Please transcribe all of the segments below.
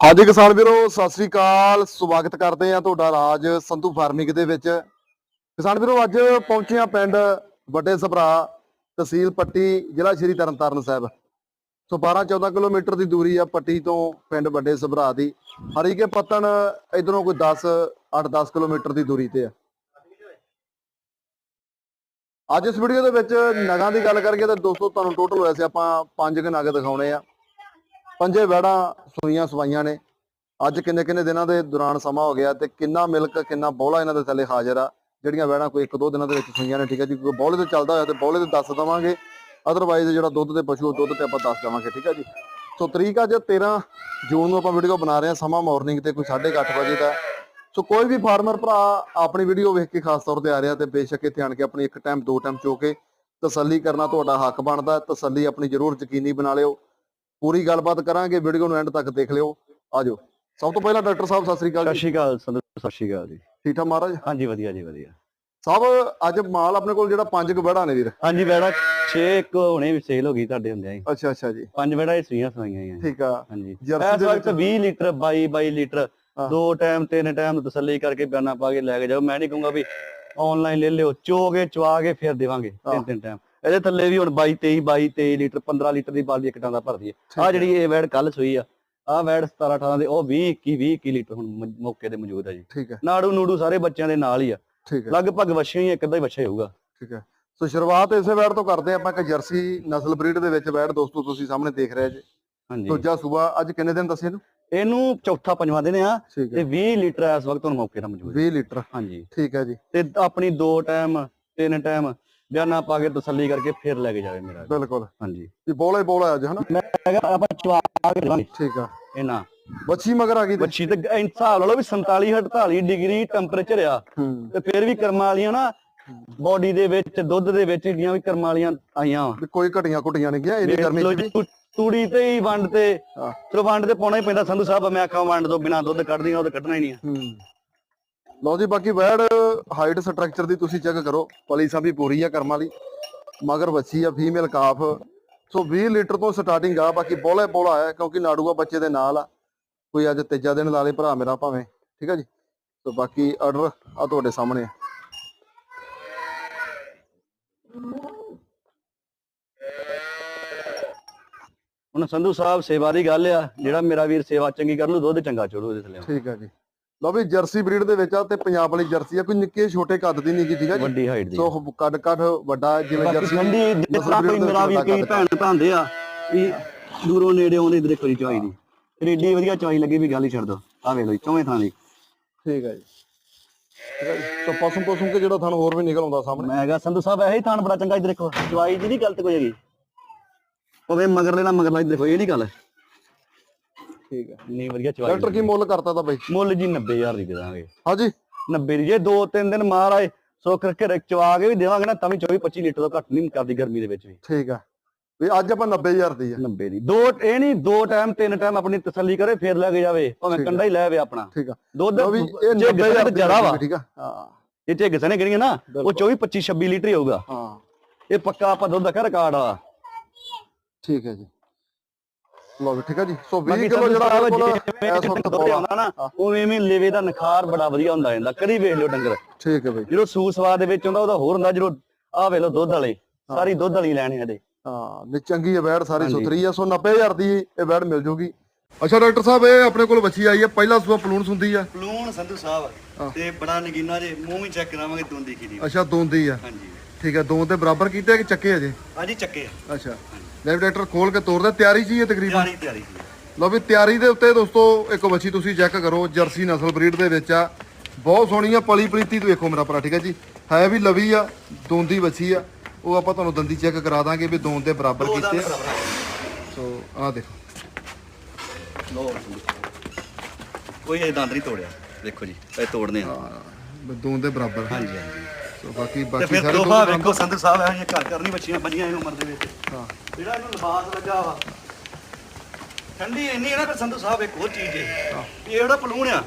ਹਾਂਜੀ ਕਿਸਾਨ ਵੀਰੋ, ਸਤਿ ਸ੍ਰੀ ਅਕਾਲ। ਸਵਾਗਤ ਕਰਦੇ ਆ ਤੁਹਾਡਾ ਰਾਜ ਸੰਧੂ ਫਾਰਮਿੰਗ ਦੇ ਵਿੱਚ। ਕਿਸਾਨ ਵੀਰੋ, ਅੱਜ ਪਹੁੰਚੇ ਆ ਪਿੰਡ ਵੱਡੇ ਸਭਰਾ ਤਹਿਸੀਲ ਪੱਟੀ, ਜ਼ਿਲ੍ਹਾ ਸ਼੍ਰੀ ਤਰਨਤਾਰਨ ਸਾਹਿਬ। ਸੋ 12 14 ਕਿਲੋਮੀਟਰ ਦੀ ਦੂਰੀ ਆ ਪੱਟੀ ਤੋਂ ਪਿੰਡ ਵੱਡੇ ਸਭਰਾ ਦੀ। ਹਰੀਕੇ ਪੱਤਣ ਇਧਰੋਂ ਕੋਈ 10 8-10 ਕਿਲੋਮੀਟਰ ਦੀ ਦੂਰੀ ਤੇ ਆ। ਅੱਜ ਇਸ ਵੀਡੀਓ ਦੇ ਵਿੱਚ ਨਗਾਂ ਦੀ ਗੱਲ ਕਰੀਏ ਤਾਂ ਦੋਸਤੋ, ਤੁਹਾਨੂੰ ਟੋਟਲ ਵੈਸੇ ਆਪਾਂ ਪੰਜ ਕੁ ਨਗ ਦਿਖਾਉਣੇ ਆ। ਪੰਜੇ ਵੈੜਾਂ ਸੂਈਆਂ ਸਵਾਈਆਂ ਨੇ। ਅੱਜ ਕਿੰਨੇ ਕਿੰਨੇ ਦਿਨਾਂ ਦੇ ਦੌਰਾਨ ਸਮਾਂ ਹੋ ਗਿਆ ਤੇ ਕਿੰਨਾ ਮਿਲਕ, ਕਿੰਨਾ ਬੋਲਾ ਇਹਨਾਂ ਦੇ ਥੱਲੇ ਹਾਜ਼ਰ ਆ। ਜਿਹੜੀਆਂ ਵੈੜਾਂ ਕੋਈ ਇੱਕ ਦੋ ਦਿਨਾਂ ਦੇ ਵਿੱਚ ਸੂਈਆਂ ਨੇ, ਠੀਕ ਹੈ ਜੀ? ਕੋਈ ਬੋਲੇ ਤੇ ਚੱਲਦਾ ਹੋਇਆ ਤੇ ਬੋਲੇ ਤੇ ਦੱਸ ਦਵਾਂਗੇ। ਅਦਰਵਾਈਜ਼ ਜਿਹੜਾ ਦੁੱਧ ਦੇ ਪਸ਼ੂ ਦੁੱਧ ਤੇ ਆਪਾਂ ਦੱਸ ਦਵਾਂਗੇ, ਠੀਕ ਹੈ ਜੀ? ਸੋ ਤਰੀਕ ਅੱਜ 13 ਜੂਨ ਨੂੰ ਆਪਾਂ ਵੀਡੀਓ ਬਣਾ ਰਹੇ ਹਾਂ, ਸਮਾਂ ਮਾਰਨਿੰਗ ਤੇ ਕੋਈ 8:30 ਵਜੇ ਦਾ। ਸੋ ਕੋਈ ਵੀ ਫਾਰਮਰ ਭਰਾ ਆਪਣੀ ਵੀਡੀਓ ਵੇਖ ਕੇ ਖਾਸ ਤੌਰ ਤੇ ਆ ਰਿਹਾ ਤੇ ਬੇਸ਼ੱਕ ਇੱਥੇ ਆਣ ਕੇ ਆਪਣੀ ਇੱਕ ਟਾਈਮ ਦੋ ਟਾਈਮ ਚੋ ਕੇ ਤਸੱਲੀ ਕਰਨਾ ਤੁਹਾਡਾ ਹੱਕ ਬਣਦਾ। ਤਸੱਲੀ ਆਪਣੀ ਜ਼ਰੂਰ ਯਕੀਨੀ ਬਣਾ ਲਿਓ। ਪੂਰੀ ਗੱਲਬਾਤ ਕਰਾਂਗੇ ਵੀਡੀਓ ਨੂੰ ਐਂਡ ਤੱਕ ਦੇਖ ਲਿਓ। ਆਜੋ। ਸਭ ਤੋਂ ਪਹਿਲਾਂ ਡਾਕਟਰ ਸਾਹਿਬ ਸਤਿ ਸ੍ਰੀ ਅਕਾਲ ਸਤਿ ਜੀ ਸ਼੍ਰੀ ਅਕਾਲ ਸਤਿ ਸ਼੍ਰੀ ਅਕਾਲ ਜੀ। ਠੀਕ ਠਾਕ ਮਹਾਰਾਜ? ਹਾਂਜੀ ਵਧੀਆ ਜੀ ਵਧੀਆ। ਸਾਹਿਬ ਅੱਜ ਮਾਲ ਆਪਣੇ ਕੋਲ ਜਿਹੜਾ ਪੰਜ ਬੜਾ ਨੇ ਵੀਰ। ਹਾਂਜੀ ਬੈੜਾ 6 ਇੱਕ ਹੁਣੇ ਵੀ ਸੇਲ ਹੋ ਗਈ ਤੁਹਾਡੇ ਹੁੰਦਿਆਂ ਹੀ। ਅੱਛਾ ਅੱਛਾ ਜੀ। ਪੰਜ ਬੈੜਾ ਇਹ ਸੂਈਆਂ ਸਵਾਈਆਂ ਹੀ ਆ ਠੀਕ ਆ। ਹਾਂਜੀ। ਜਰਸੀ ਇਸ ਦੇ ਵਕਤ ਵਿੱਚ 20 ਲੀਟਰ 22 22 ਲੀਟਰ। ਦੋ ਟਾਈਮ ਤਿੰਨ ਟਾਈਮ ਤਸੱਲੀ ਕਰਕੇ ਬਿਆਨਾ ਪਾ ਕੇ ਲੈ ਕੇ ਜਾਓ। ਮੈਂ ਨਹੀਂ ਕਹੂੰਗਾ ਵੀ ਆਨਲਾਈਨ ਲੈ ਲਿਓ। ਚੋ ਕੇ ਚਵਾ ਕੇ ਫਿਰ ਦੇਵਾਂਗੇ। ਤਿੰਨ ਤਿੰਨ ਟਾਈਮ ਇਹਦੇ ਥੱਲੇ ਵੀ ਹੁਣ 22 23 22 23 ਲੀਟਰ 15 ਲੀਟਰ ਦੀ ਬਾਲਦੀ ਇੱਕ ਟਾਂ ਦਾ ਭਰਦੀ ਹੈ। ਆ ਜਿਹੜੀ ਇਹ ਵੈੜ ਕੱਲ ਸੂਈ ਆ ਆ ਵੈੜ 17 18 ਦੇ ਉਹ 20 21 20 21 ਲੀਟਰ ਹੁਣ ਮੌਕੇ ਤੇ ਮੌਜੂਦ ਆ ਜੀ। ਠੀਕ ਹੈ। ਨਾੜੂ ਨੂੜੂ ਸਾਰੇ ਬੱਚਿਆਂ ਦੇ ਨਾਲ ਹੀ ਆ। ਠੀਕ ਹੈ। ਲਗਭਗ ਵੱਛੀਆਂ ਹੀ ਇੱਕ ਅੱਧਾ ਹੀ ਵੱਛਾ ਹੀ ਹੋਊਗਾ। ਠੀਕ ਹੈ। ਸੋ ਸ਼ੁਰੂਆਤ ਇਸੇ ਵੈੜ ਤੋਂ ਕਰਦੇ ਆਪਾਂ ਇੱਕ ਜਰਸੀ ਨਸਲ ਬਰੀਡ ਦੇ ਵਿੱਚ ਵੈੜ ਦੋਸਤੋ ਤੁਸੀਂ ਸਾਹਮਣੇ ਦੇਖ ਰਹੇ ਜੀ। ਹਾਂਜੀ। ਦੂਜਾ ਸੂਬਾ ਅੱਜ ਕਿੰਨੇ ਦਿਨ ਦੱਸੇ ਇਹਨੂੰ ਇਹਨੂੰ ਚੌਥਾ ਪੰਜਵਾਂ ਦਿਨ ਆ ਤੇ ਹੈ। 20 ਲੀਟਰ ਇਸ ਵਕਤ ਤੁਹਾਨੂੰ ਮੌਕੇ ਦਾ ਮੌਜੂਦ ਹੈ 20 ਲੀਟਰ। ਹਾਂਜੀ। ਠੀਕ ਹੈ ਜੀ। ਤੇ ਆਪਣੀ ਦੋ ਟਾਈਮ ਤਿੰਨ ਟਾਈਮ ਬਿਆਨਾ ਪਾ ਕੇ ਤਸੱਲੀ ਕਰਕੇ ਫਿਰ ਲੈ ਕੇ ਜਾਵੇ ਮੇਰਾ। ਬਿਲਕੁਲ। ਹਾਂਜੀ। ਇਹ ਬੋਲਾ ਬੋਲਾ ਅੱਜ ਹਨਾ? ਮੈਂ ਕਿਹਾ ਆਪਾਂ ਚਵਾ ਕੇ ਦੇਵਾਂਗੇ ਠੀਕ ਆ। ਇਹਨਾਂ ਬੱਚੀ ਮਗਰ ਆ ਗਈ ਤੇ। ਬੱਚੀ ਤੇ ਹਿਸਾਬ ਲਾ ਲਓ ਵੀ 47 48 ਡਿਗਰੀ ਟੈਂਪਰੇਚਰ ਆ। ਹੂੰ। ਤੇ ਫਿਰ ਵੀ ਕਰਮਾਂ ਵਾਲੀਆਂ ਨਾ ਬੋਡੀ ਦੇ ਵਿੱਚ ਦੁੱਧ ਦੇ ਵਿੱਚ ਜਿਹੜੀਆਂ ਵੀ ਕਰਮਾਂ ਵਾਲੀਆਂ ਆਈਆਂ ਵਾ। ਵੀ ਕੋਈ ਘਟੀਆਂ ਘੁਟੀਆਂ ਨਹੀਂ ਗਿਆ ਇਹਦੀ ਗਰਮੀ ਚ ਵੀ। ਤੂ- ਤੂੜੀ ਤੇ ਹੀ ਵੰਡ ਤੇ। ਹਾਂ। ਚਲੋ ਵੰਡ ਤੇ ਪਾਉਣਾ ਹੀ ਪੈਂਦਾ। ਸੰਧੂ ਸਾਹਿਬ ਮੈਂ ਆਖਾਂ ਵੰਡ ਤੋਂ ਬਿਨਾ ਦੁੱਧ ਕੱਢਦੀਆਂ ਉਹ ਤਾਂ ਕੱਢਣਾ ਹੀ ਨਹੀਂ ਆ। ਹੂੰ। ਲਓ ਜੀ ਬਾਕੀ ਵੈੜ ਹਾਈਟ ਸਟਰਕਚਰ ਦੀ ਤੁਸੀਂ ਚੈੱਕ ਕਰੋ। ਪਲੀ ਸਾਂਭੀ ਪੂਰੀ ਆ ਕਰਮ ਵਾਲੀ ਮਗਰ ਵੱਛੀ ਆ ਫੀਮੇਲ ਕਾਫ ਸੋ 20 ਲੀਟਰ ਤੋਂ ਸਟਾਰਟਿੰਗ ਆ ਬਾਕੀ ਬੋਲੇ ਬੋਲਾ ਹੈ ਕਿਉਂਕਿ ਨਾੜੂਆ ਬੱਚੇ ਦੇ ਨਾਲ ਆ। ਕੋਈ ਅੱਜ ਤੀਜਾ ਦਿਨ ਲਾ ਲੇ ਭਰਾ ਮੇਰਾ ਭਾਵੇਂ ਠੀਕ ਆ ਜੀ? ਸੋ ਬਾਕੀ ਆਰਡਰ ਆ ਤੁਹਾਡੇ ਸਾਹਮਣੇ ਆ। ਹੁਣ ਸੰਧੂ ਸਾਹਿਬ ਸੇਵਾ ਦੀ ਗੱਲ ਆ ਜਿਹੜਾ ਮੇਰਾ ਵੀਰ ਸੇਵਾ ਚੰਗੀ ਕਰ ਲੂ ਦੁੱਧ ਚੰਗਾ ਚੋਲੂ ਇਹਦੇ ਥੱਲੇ। ਠੀਕ ਆ ਜੀ। ਲਓ ਵੀ ਜਰਸੀ ਬਰੀਡ ਦੇ ਵਿੱਚ ਆ ਤੇ ਪੰਜਾਬ ਵਾਲੀ ਜਰਸੀ ਆ ਕੋਈ ਨਿੱਕੇ ਛੋਟੇ ਕੱਦ ਦੀ ਨਹੀਂ ਗੀ ਠੀਕ ਆ ਜੀ? ਵੱਡੀ ਹਾਈਟ ਦੀ ਸੋ ਕੱਦ ਕੱਦ ਵੱਡਾ ਜਿਵੇਂ ਜਰਸੀ ਠੰਡੀ breed ਕੋਈ ਮੇਰਾ ਵੀ ਕਈ ਭੈਣ ਭਾਂਦੇ ਆ ਵੀ ਦੂਰੋਂ ਨੇੜੇ ਆਉਂਦੇ ਇਧਰੇ ਕੋਈ ਚਵਾਈ ਦੀ। ਰੇਡੀ ਵਧੀਆ ਚਵਾਈ ਲੱਗੀ ਵੀ ਗੱਲ ਹੀ ਛੱਡ ਦੋ ਆ ਵੇਖ ਲਓ ਚੌਵੇਂ ਥਾਂ ਦੀ। ਠੀਕ ਹੈ ਜੀ। ਸੋ ਪਸਮ ਪਸਮ ਕੇ ਜਿਹੜਾ ਤੁਹਾਨੂੰ ਹੋਰ ਵੀ ਨਿਕਲ ਆਉਂਦਾ ਸਾਹਮਣੇ। ਮੈਂ ਕਿਹਾ ਸੰਧੂ ਸਾਹਿਬ ਇਹੀ ਥਾਂ ਬੜਾ ਚੰਗਾ ਇਧਰ ਦੇਖੋ ਚਵਾਈ ਦੀ ਨਹੀਂ ਗਲਤ ਕੋਈ ਹੈਗੀ। ਭਾਵੇਂ ਮਗਰ ਲੈਣਾ ਮਗਰ ਲਾ ਇਧਰ ਦੇਖੋ ਇਹ ਨਹੀਂ ਗੱਲ। ਠੀਕ ਹੈ। ਨਹੀਂ ਵਧੀਆ ਚਵਾਈ ਡਾਕਟਰ ਕੀ ਮੁੱਲ ਕਰਤਾ ਤਾਂ ਬਾਈ? ਮੁੱਲ ਜੀ 90000 ਦੀ ਦੇ ਦਾਂਗੇ। ਹਾਂਜੀ। 90 ਦੀ। ਜੇ ਦੋ ਤਿੰਨ ਦਿਨ ਮਾਰ ਆਏ ਸੋ ਕਰਕੇ ਰ- ਚਵਾ ਕੇ ਵੀ ਦੇਵਾਂਗੇ ਨਾ ਤਾਂ ਵੀ 24 25 ਲੀਟਰ ਤੋਂ ਘੱਟ ਨਹੀਂ ਕਰਦੀ ਗਰਮੀ ਦੇ ਵਿੱਚ ਵੀ। ਠੀਕ ਆ ਵੀ ਅੱਜ ਆਪਾਂ 90000 ਦੀ ਆ 90 ਦੀ। ਦੋ ਇਹ ਨਹੀਂ ਦੋ ਟਾਈਮ ਤਿੰਨ ਟਾਈਮ ਆਪਣੀ ਤਸੱਲੀ ਕਰੇ ਫੇਰ ਲੈ ਕੇ ਜਾਵੇ। ਭਾਵੇਂ ਠੀਕ ਆ। ਕੰਡਾ ਹੀ। ਲੈ ਆਵੇ ਆਪਣਾ। ਠੀਕ ਆ ਦੁੱਧ ਇਹ ਜੇ 90000 ਤੇ ਦੀ ਜ਼ਿਆਦਾ ਵਾ। ਠੀਕ ਆ ਹਾਂ। ਇਹ ਝਿੱਗ ਸਨੇ ਕਿਹੜੀਆਂ ਨਾ ਉਹ ਬਿਲਕੁਲ। 24 25 26 ਲੀਟਰ ਹੀ ਹੋਊਗਾ। ਹਾਂ। ਇਹ ਪੱਕਾ ਆਪਾਂ ਦੁੱਧ ਦਾ ਰਿਕਾਰਡ ਆ ਠੀਕ ਹੈ ਜੀ। ਲਓ ਵੀ ਠੀਕ ਆ ਜੀ। ਸੋ 20 ਬਾਕੀ ਕਿਲੋ ਜਿਹੜਾ ਇਸ ਵਕਤ ਆਉਂਦਾ ਨਾ ਉਵੇਂ ਉਵੇਂ ਲੇਵੇ ਦਾ ਨਖਾਰ ਬੜਾ ਵਧੀਆ ਹੁੰਦਾ ਜਾਂਦਾ। ਕਦੀ ਵੇਖ ਲਿਓ ਡੰਗਰ। ਠੀਕ ਹੈ ਬਾਈ। ਜਦੋਂ ਸੂ ਸਵਾਦ ਦੇ ਵਿੱਚ ਹੁੰਦਾ ਉਹਦਾ ਹੋਰ ਹੁੰਦਾ ਜਦੋਂ ਆਹ ਵੇਖ ਲਓ ਦੁੱਧ ਵਾਲੇ ਸਾਰੀ ਦੁੱਧ ਵਾਲੀ ਲੈਣੇ ਇਹਦੇ। ਹਾਂ ਨਹੀਂ ਚੰਗੀ ਹੈ ਵੈੜ ਸਾਰੀ। ਸੁਥਰੀ ਆ ਸੋ 90000 ਦੀ ਇਹ ਵੈੜ ਮਿਲ ਜੂਗੀ। ਅੱਛਾ ਡਾਕਟਰ ਸਾਹਿਬ ਇਹ ਆਪਣੇ ਕੋਲ ਬੱਚੀ ਆਈ ਹੈ ਪਹਿਲਾ ਸੂਆ ਪਲੂਣ ਹੁੰਦੀ ਆ। ਪਲੂਣ ਸੰਧੂ ਹਾਂ। ਸਾਹਿਬ ਤੇ ਬੜਾ ਨਗੀਨਾ ਜੇ ਮੂੰਹ ਵੀ ਚੈੱਕ ਕਰਾਵਾਂਗੇ ਦੁੰਦੀ ਖੀਰੀ। ਅੱਛਾ ਦੋਂਦੀ ਆ। ਹਾਂਜੀ। ਠੀਕ ਹੈ ਦੋ ਤੇ ਬਰਾਬਰ ਕੀਤੇ ਆ ਕਿ ਚੱਕੇ ਅਜੇ ਹਾਂਜੀ ਚੱਕੇ ਅੱਛਾ। ਲੈ ਡਾਕਟਰ ਖੋਲ ਕੇ ਤੋਰਦਾ ਤਿਆਰੀ ਜੀ ਹੈ ਤਕਰੀਬਨ? ਤਿਆਰੀ ਤਿਆਰੀ ਲਓ ਵੀ ਤਿਆਰੀ ਦੇ ਉੱਤੇ ਦੋਸਤੋ ਇੱਕ ਬੱਚੀ ਤੁਸੀਂ ਚੈੱਕ ਕਰੋ ਜਰਸੀ ਨਸਲ ਬਰੀਡ ਦੇ ਵਿੱਚ ਆ। ਬਹੁਤ ਸੋਹਣੀ ਆ ਪਲੀ ਪਲੀਤੀ ਤੋਂ ਵੇਖੋ ਮੇਰਾ ਭਰਾ ਠੀਕ ਹੈ ਜੀ? ਹੈ ਵੀ ਲਵੀ ਆ ਦੋਂਦੀ ਬੱਚੀ ਆ। ਉਹ ਆਪਾਂ ਤੁਹਾਨੂੰ ਦੰਦੀ ਚੈੱਕ ਕਰਾ ਦਾਂਗੇ ਵੀ ਦੋਨ ਦੇ ਬਰਾਬਰ ਕੀਤੇ ਆ। ਸੋ ਆਹ ਦੇਖੋ। ਲੋ ਕੋਈ ਇਹ ਦੰਦ ਨਹੀਂ ਤੋੜਿਆ। ਦੇਖੋ ਜੀ ਇਹ ਤੋੜਨੇ ਆ। ਦੋਨ ਦੇ ਬਰਾਬਰ ਹਾਂਜੀ ਹਾਂਜੀ। ਸੋ ਬਾਕੀ ਬਾਕੀ ਸਾਰੇ ਦੋਨ ਵੇਖੋ ਸੰਧੂ ਸਾਹਿਬ ਇਹ ਘਰ ਕਰਨੀ ਬੱਚੀਆਂ ਬੰਨੀਆਂ ਇਹ ਉਮਰ ਦੇ ਵਿੱਚ ਹਾਂ। ਜਿਹੜਾ ਇਹਨੂੰ ਲਿਬਾਸ ਲੱਗਾ ਵਾ। ਠੰਡੀ ਇੰਨੀ ਹੈ ਨਾ ਫਿਰ ਸੰਧੂ ਸਾਹਿਬ ਇੱਕ ਹੋਰ ਚੀਜ਼ ਹੈ ਇਹ ਜਿਹੜਾ ਪਲੂਣ ਆ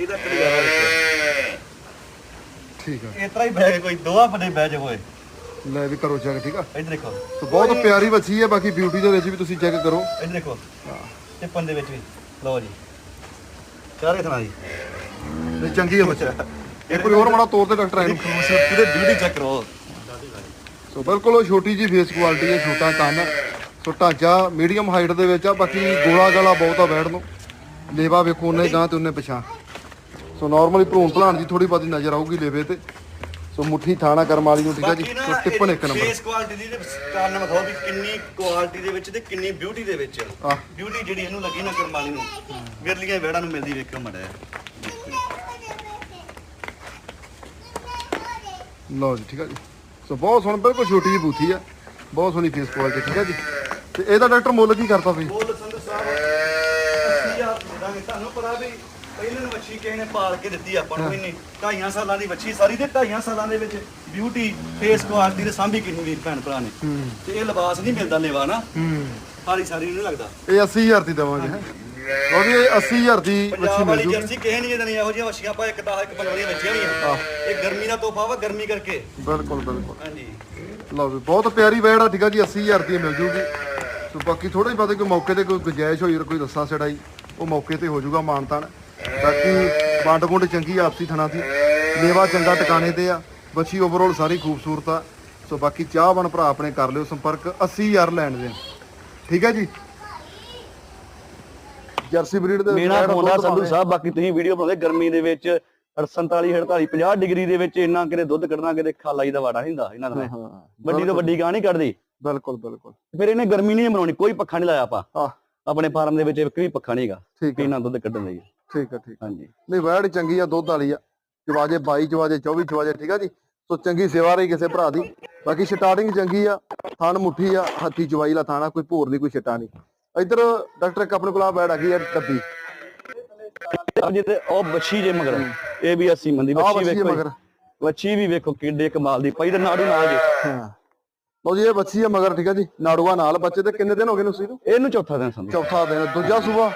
ਇਹਦਾ ਦੇਖੋ ਠੀਕ ਆ। ਇਸ ਤਰ੍ਹਾਂ ਹੀ ਬਹਿ ਕੋਈ ਦੋਆ ਬੰਦੇ ਬਹਿ ਜਾਵੇ ਲੈ ਵੀ ਕਰੋ ਚੈੱਕ ਠੀਕ ਆ? ਇੱਧਰ ਦੇਖੋ। ਸੋ ਬਹੁਤ ਪਿਆਰੀ ਬੱਚੀ ਹੈ ਬਾਕੀ ਬਿਊਟੀ ਦੇ ਵਿੱਚ ਵੀ ਤੁਸੀਂ ਚੈੱਕ ਕਰੋ। ਇੱਧਰ ਦੇਖੋ। ਟਿੱਪਣ ਦੇ ਵਿੱਚ ਵੀ। ਲਓ ਜੀ। ਚਾਰੇ ਥਣਾ ਜੀ। ਤੇ ਚੰਗੀ ਹੈ ਬੱਚਾ ਇੱਕ ਹੋਰ ਮਾੜਾ ਤੋਰ ਤੇ ਡਾਕਟਰ ਇਹਨੂੰ ਪੂਰੇ ਬਿਊਟੀ ਚੈੱਕ ਕਰੋ। ਸੋ ਬਿਲਕੁਲ ਉਹ ਛੋਟੀ ਜੀ ਫੇਸ ਕੁਆਲਿਟੀ ਹੈ ਛੋਟਾ ਕੰਨ ਸੋ ਢਾਂਚਾ ਮੀਡੀਅਮ ਹਾਈਟ ਦੇ ਵਿੱਚ ਆ ਬਾਕੀ ਗੋਲਾ ਗਾਲਾ ਬਹੁਤ ਆ ਬੈਠ ਨੂੰ। ਲੇਵਾ ਵੇਖੋ ਉਹਨੇ ਗਾਂ ਤੇ ਉਹਨੇ ਪਛਾਂ ਸੋ ਨਾਰਮਲੀ ਭਰੂਣ ਭਲਾਣ ਦੀ ਥੋੜੀ ਬਹੁਤੀ ਨਜ਼ਰ ਆਊਗੀ ਲੇਵੇ ਤੇ। ਸੋ ਮੁੱਠੀ ਥਾਣਾ ਕਰਮ ਵਾਲੀ ਨੂੰ ਠੀਕ ਆ ਜੀ। ਸੋ ਟਿੱਪਣ ਇੱਕ ਨੰਬਰ ਫੇਸ ਕੁਆਲਿਟੀ ਦੀ ਤੇ ਕਾਰਨ ਵਿਖਾਓ ਵੀ ਕਿੰਨੀ ਕੁਆਲਿਟੀ ਦੇ ਵਿੱਚ ਤੇ ਕਿੰਨੀ ਬਿਊਟੀ ਦੇ ਵਿੱਚ। ਆਹ। ਬਿਊਟੀ ਜਿਹੜੀ ਇਹਨੂੰ ਲੱਗੀ ਨਾ ਕਰਮਾਲੀ ਨੂੰ ਵਿਰਲੀਆਂ ਵੇੜਾਂ ਨੂੰ ਮਿਲਦੀ ਵੇਖਿਓ ਮੜਿਆ ਲਓ ਜੀ ਠੀਕ ਆ ਜੀ। ਸੋ ਬਹੁਤ ਸੋਹਣੀ ਬਿਲਕੁਲ ਛੋਟੀ ਜੀ ਬੂਥੀ ਆ। ਬਹੁਤ ਸੋਹਣੀ ਫੇਸ ਕੁਆਲਿਟੀ ਠੀਕ ਆ ਜੀ। ਤੇ ਇਹਦਾ ਡਾਕਟਰ ਮੁੱਲ ਕੀ ਕਰਤਾ ਬਈ ਬੋਲ ਸੰਧੂ ਸਾਹਿਬ 80000 ਦੇ ਦਾਂਗੇ ਤੁਹਾਨੂੰ ਪਤਾ ਵੀ ਪਹਿਲਾਂ ਨੂੰ ਵੱਛੀ ਕਿਸੇ ਨੇ ਪਾਲ ਕੇ ਦਿੱਤੀ ਆਪਾਂ ਨੂੰ ਇੰਨੀ। ਢਾਈਆਂ ਸਾਲਾਂ ਦੀ ਵੱਛੀ ਸਾਰੀ ਤੇ ਢਾਈਆਂ ਸਾਲਾਂ ਦੇ ਵਿੱਚ ਬਿਊਟੀ ਫੇਸ ਕੁਆਲਿਟੀ ਦੇ ਸਾਂਭੀ ਕਿੰਨੀ ਵੀਰ ਭੈਣ ਭਰਾ ਨੇ। ਤੇ ਇਹ ਲਿਬਾਸ ਨਹੀਂ ਮਿਲਦਾ ਲੈਵਾ ਨਾ। ਹੂੰ। ਸਾਰੀ ਸਾਰੀ ਨਹੀਂ ਲੱਗਦਾ। ਇਹ 80000 ਦੀ ਦਵਾਂਗੇ ਵੀ ਇਹ 80000 ਦੀ ਪੰਜਾਬ ਮਿਲ ਵਾਲੀ ਜੂਗੀ ਜਰਸੀ ਕਿਸੇ ਨਹੀਂ ਦੇਣੀ ਇਹੋ ਜਿਹੀਆਂ ਵੱਛੀਆਂ ਆਪਾਂ ਇੱਕ 10 ਇੱਕ 15 ਦੀਆਂ ਵੱਛੀਆਂ ਹੋਈਆਂ ਇਹ ਗਰਮੀ ਦਾ ਤੋਹਫਾ ਵਾ ਗਰਮੀ ਕਰਕੇ। ਬਿਲਕੁਲ ਬਿਲਕੁਲ। ਹਾਂਜੀ। ਲਓ ਵੀ ਬਹੁਤ ਪਿਆਰੀ ਵੈੜ ਆ ਠੀਕ ਆ ਜੀ 80000 ਦੀ ਮਿਲ ਜੂਗੀ। ਸੋ ਬਾਕੀ ਥੋੜਾ ਹੀ ਪਤਾ ਕਿ ਮੌਕੇ ਤੇ ਕੋਈ ਗੁੰਜਾਇਸ਼ ਹੋਈ ਕੋਈ ਰੱਸਾ ਸੜਾਈ ਉਹ ਮੌਕੇ ਤੇ ਹੋ ਜਾਊਗਾ ਮਾਨਤਾਨ। ਬਾਕੀ ਵੰਡ ਵੁੰਡ ਚੰਗੀ ਆ ਆਪਸੀ ਥਣਾ ਦੀ। ਲੇਵਾ ਚੰਗਾ ਟਿਕਾਣੇ ਤੇ ਆ। ਬੱਚੀ ਓਵਰਆਲ ਸਾਰੀ ਖੂਬਸੂਰਤ ਆ। ਸੋ ਬਾਕੀ ਚਾਹ ਬਣ ਭਰਾ ਆਪਣੇ ਕਰ ਲਿਓ ਸੰਪਰਕ 80000 ਲੈਣ ਦੇ ਠੀਕ ਹੈ ਜੀ? ਜਰਸੀ ਬਰੀਡ ਦੇ ਮੇਰਾ ਦੁੱਧ ਸੰਧੂ। ਸਾਹਿਬ ਬਾਕੀ ਤੁਸੀਂ ਵੀਡੀਓ ਬਣਾਉਂਦੇ ਗਰਮੀ ਦੇ ਵਿੱਚ 47 48 50 ਡਿਗਰੀ ਦੇ ਵਿੱਚ ਇੰਨਾ ਕਿਤੇ ਦੁੱਧ ਕੱਢਣਾ ਕਿਤੇ ਖਾਲਾਈ ਦਾ ਵਾੜਾ ਨਹੀਂ ਹੁੰਦਾ ਇਹਨਾਂ ਦਾ ਵੱਡੀ ਤੋਂ ਵੱਡੀ ਗਾਂ ਨਹੀਂ ਕੱਢਦੀ। ਬਿਲਕੁਲ ਬਿਲਕੁਲ। ਫਿਰ ਇਹਨੇ ਗਰਮੀ ਨਹੀਂ ਬਣਾਉਣੀ ਕੋਈ ਪੱਖਾ ਨਹੀਂ ਲਾਇਆ ਆਪਾਂ। ਆਪਣੇ ਫਾਰਮ ਦੇ ਵਿੱਚ ਇੱਕ ਵੀ ਪੱਖਾ ਨਹੀਂਗਾ ਇੰਨਾ ਦੁੱਧ ਕੱਢਣ ਲਈ ਠੀਕ ਹੈ ਠੀਕ ਹਾਂਜੀ। ਨਹੀਂ ਵੈੜ ਚੰਗੀ ਆ ਦੁੱਧ ਵਾਲੀ ਆ। ਚਵਾਜੇ 22 ਚਵਾਜੇ 24 ਚਵਾਜੇ ਠੀਕ ਆ ਜੀ? ਸੋ ਚੰਗੀ ਸੇਵਾ ਰਹੀ ਕਿਸੇ ਭਰਾ ਦੀ। ਬਾਕੀ ਸਟਾਰਟਿੰਗ ਚੰਗੀ ਆ ਥਣ ਮੁੱਠੀ ਆ ਹੱਥੀ ਚਵਾਈ ਲਾ ਥਾਣਾ ਕੋਈ ਭੋਰ ਨਹੀਂ ਕੋਈ ਛਟਾ ਨਹੀਂ। ਇੱਧਰ ਡਾਕਟਰ ਇੱਕ ਆਪਣੇ ਕੋਲ ਆ ਆ ਗਈ ਆ ਡੱਬੀ ਅਬ ਜੇ ਤੇ ਉਹ ਬੱਚੀ ਜੇ ਮਗਰ। ਇਹ ਵੀ 80 ਮੰਦੀ ਆ ਬੱਚੀ ਵੇਖੋ ਮਗਰ। ਬੱਚੀ ਵੀ ਵੇਖੋ ਕਿੱਡੇ ਕਮਾਲ ਦੀ ਪਈ ਤੇ ਨਾੜੂ ਨਾਲ ਜੇ। ਹਾਂ। ਲਓ ਜੀ ਇਹ ਬੱਚੀ ਆ ਮਗਰ ਠੀਕ ਆ ਜੀ। ਨਾੜੂਆ ਨਾਲ ਬੱਚੇ ਤੇ ਕਿੰਨੇ ਦਿਨ ਹੋ ਗਏ ਨੂੰ ਸੀ ਨੂੰ? ਇਹਨੂੰ ਚੌਥਾ ਦਿਨ ਸਮਝ ਚੌਥਾ ਦਿਨ ਦੂਜਾ ਸੂਆ?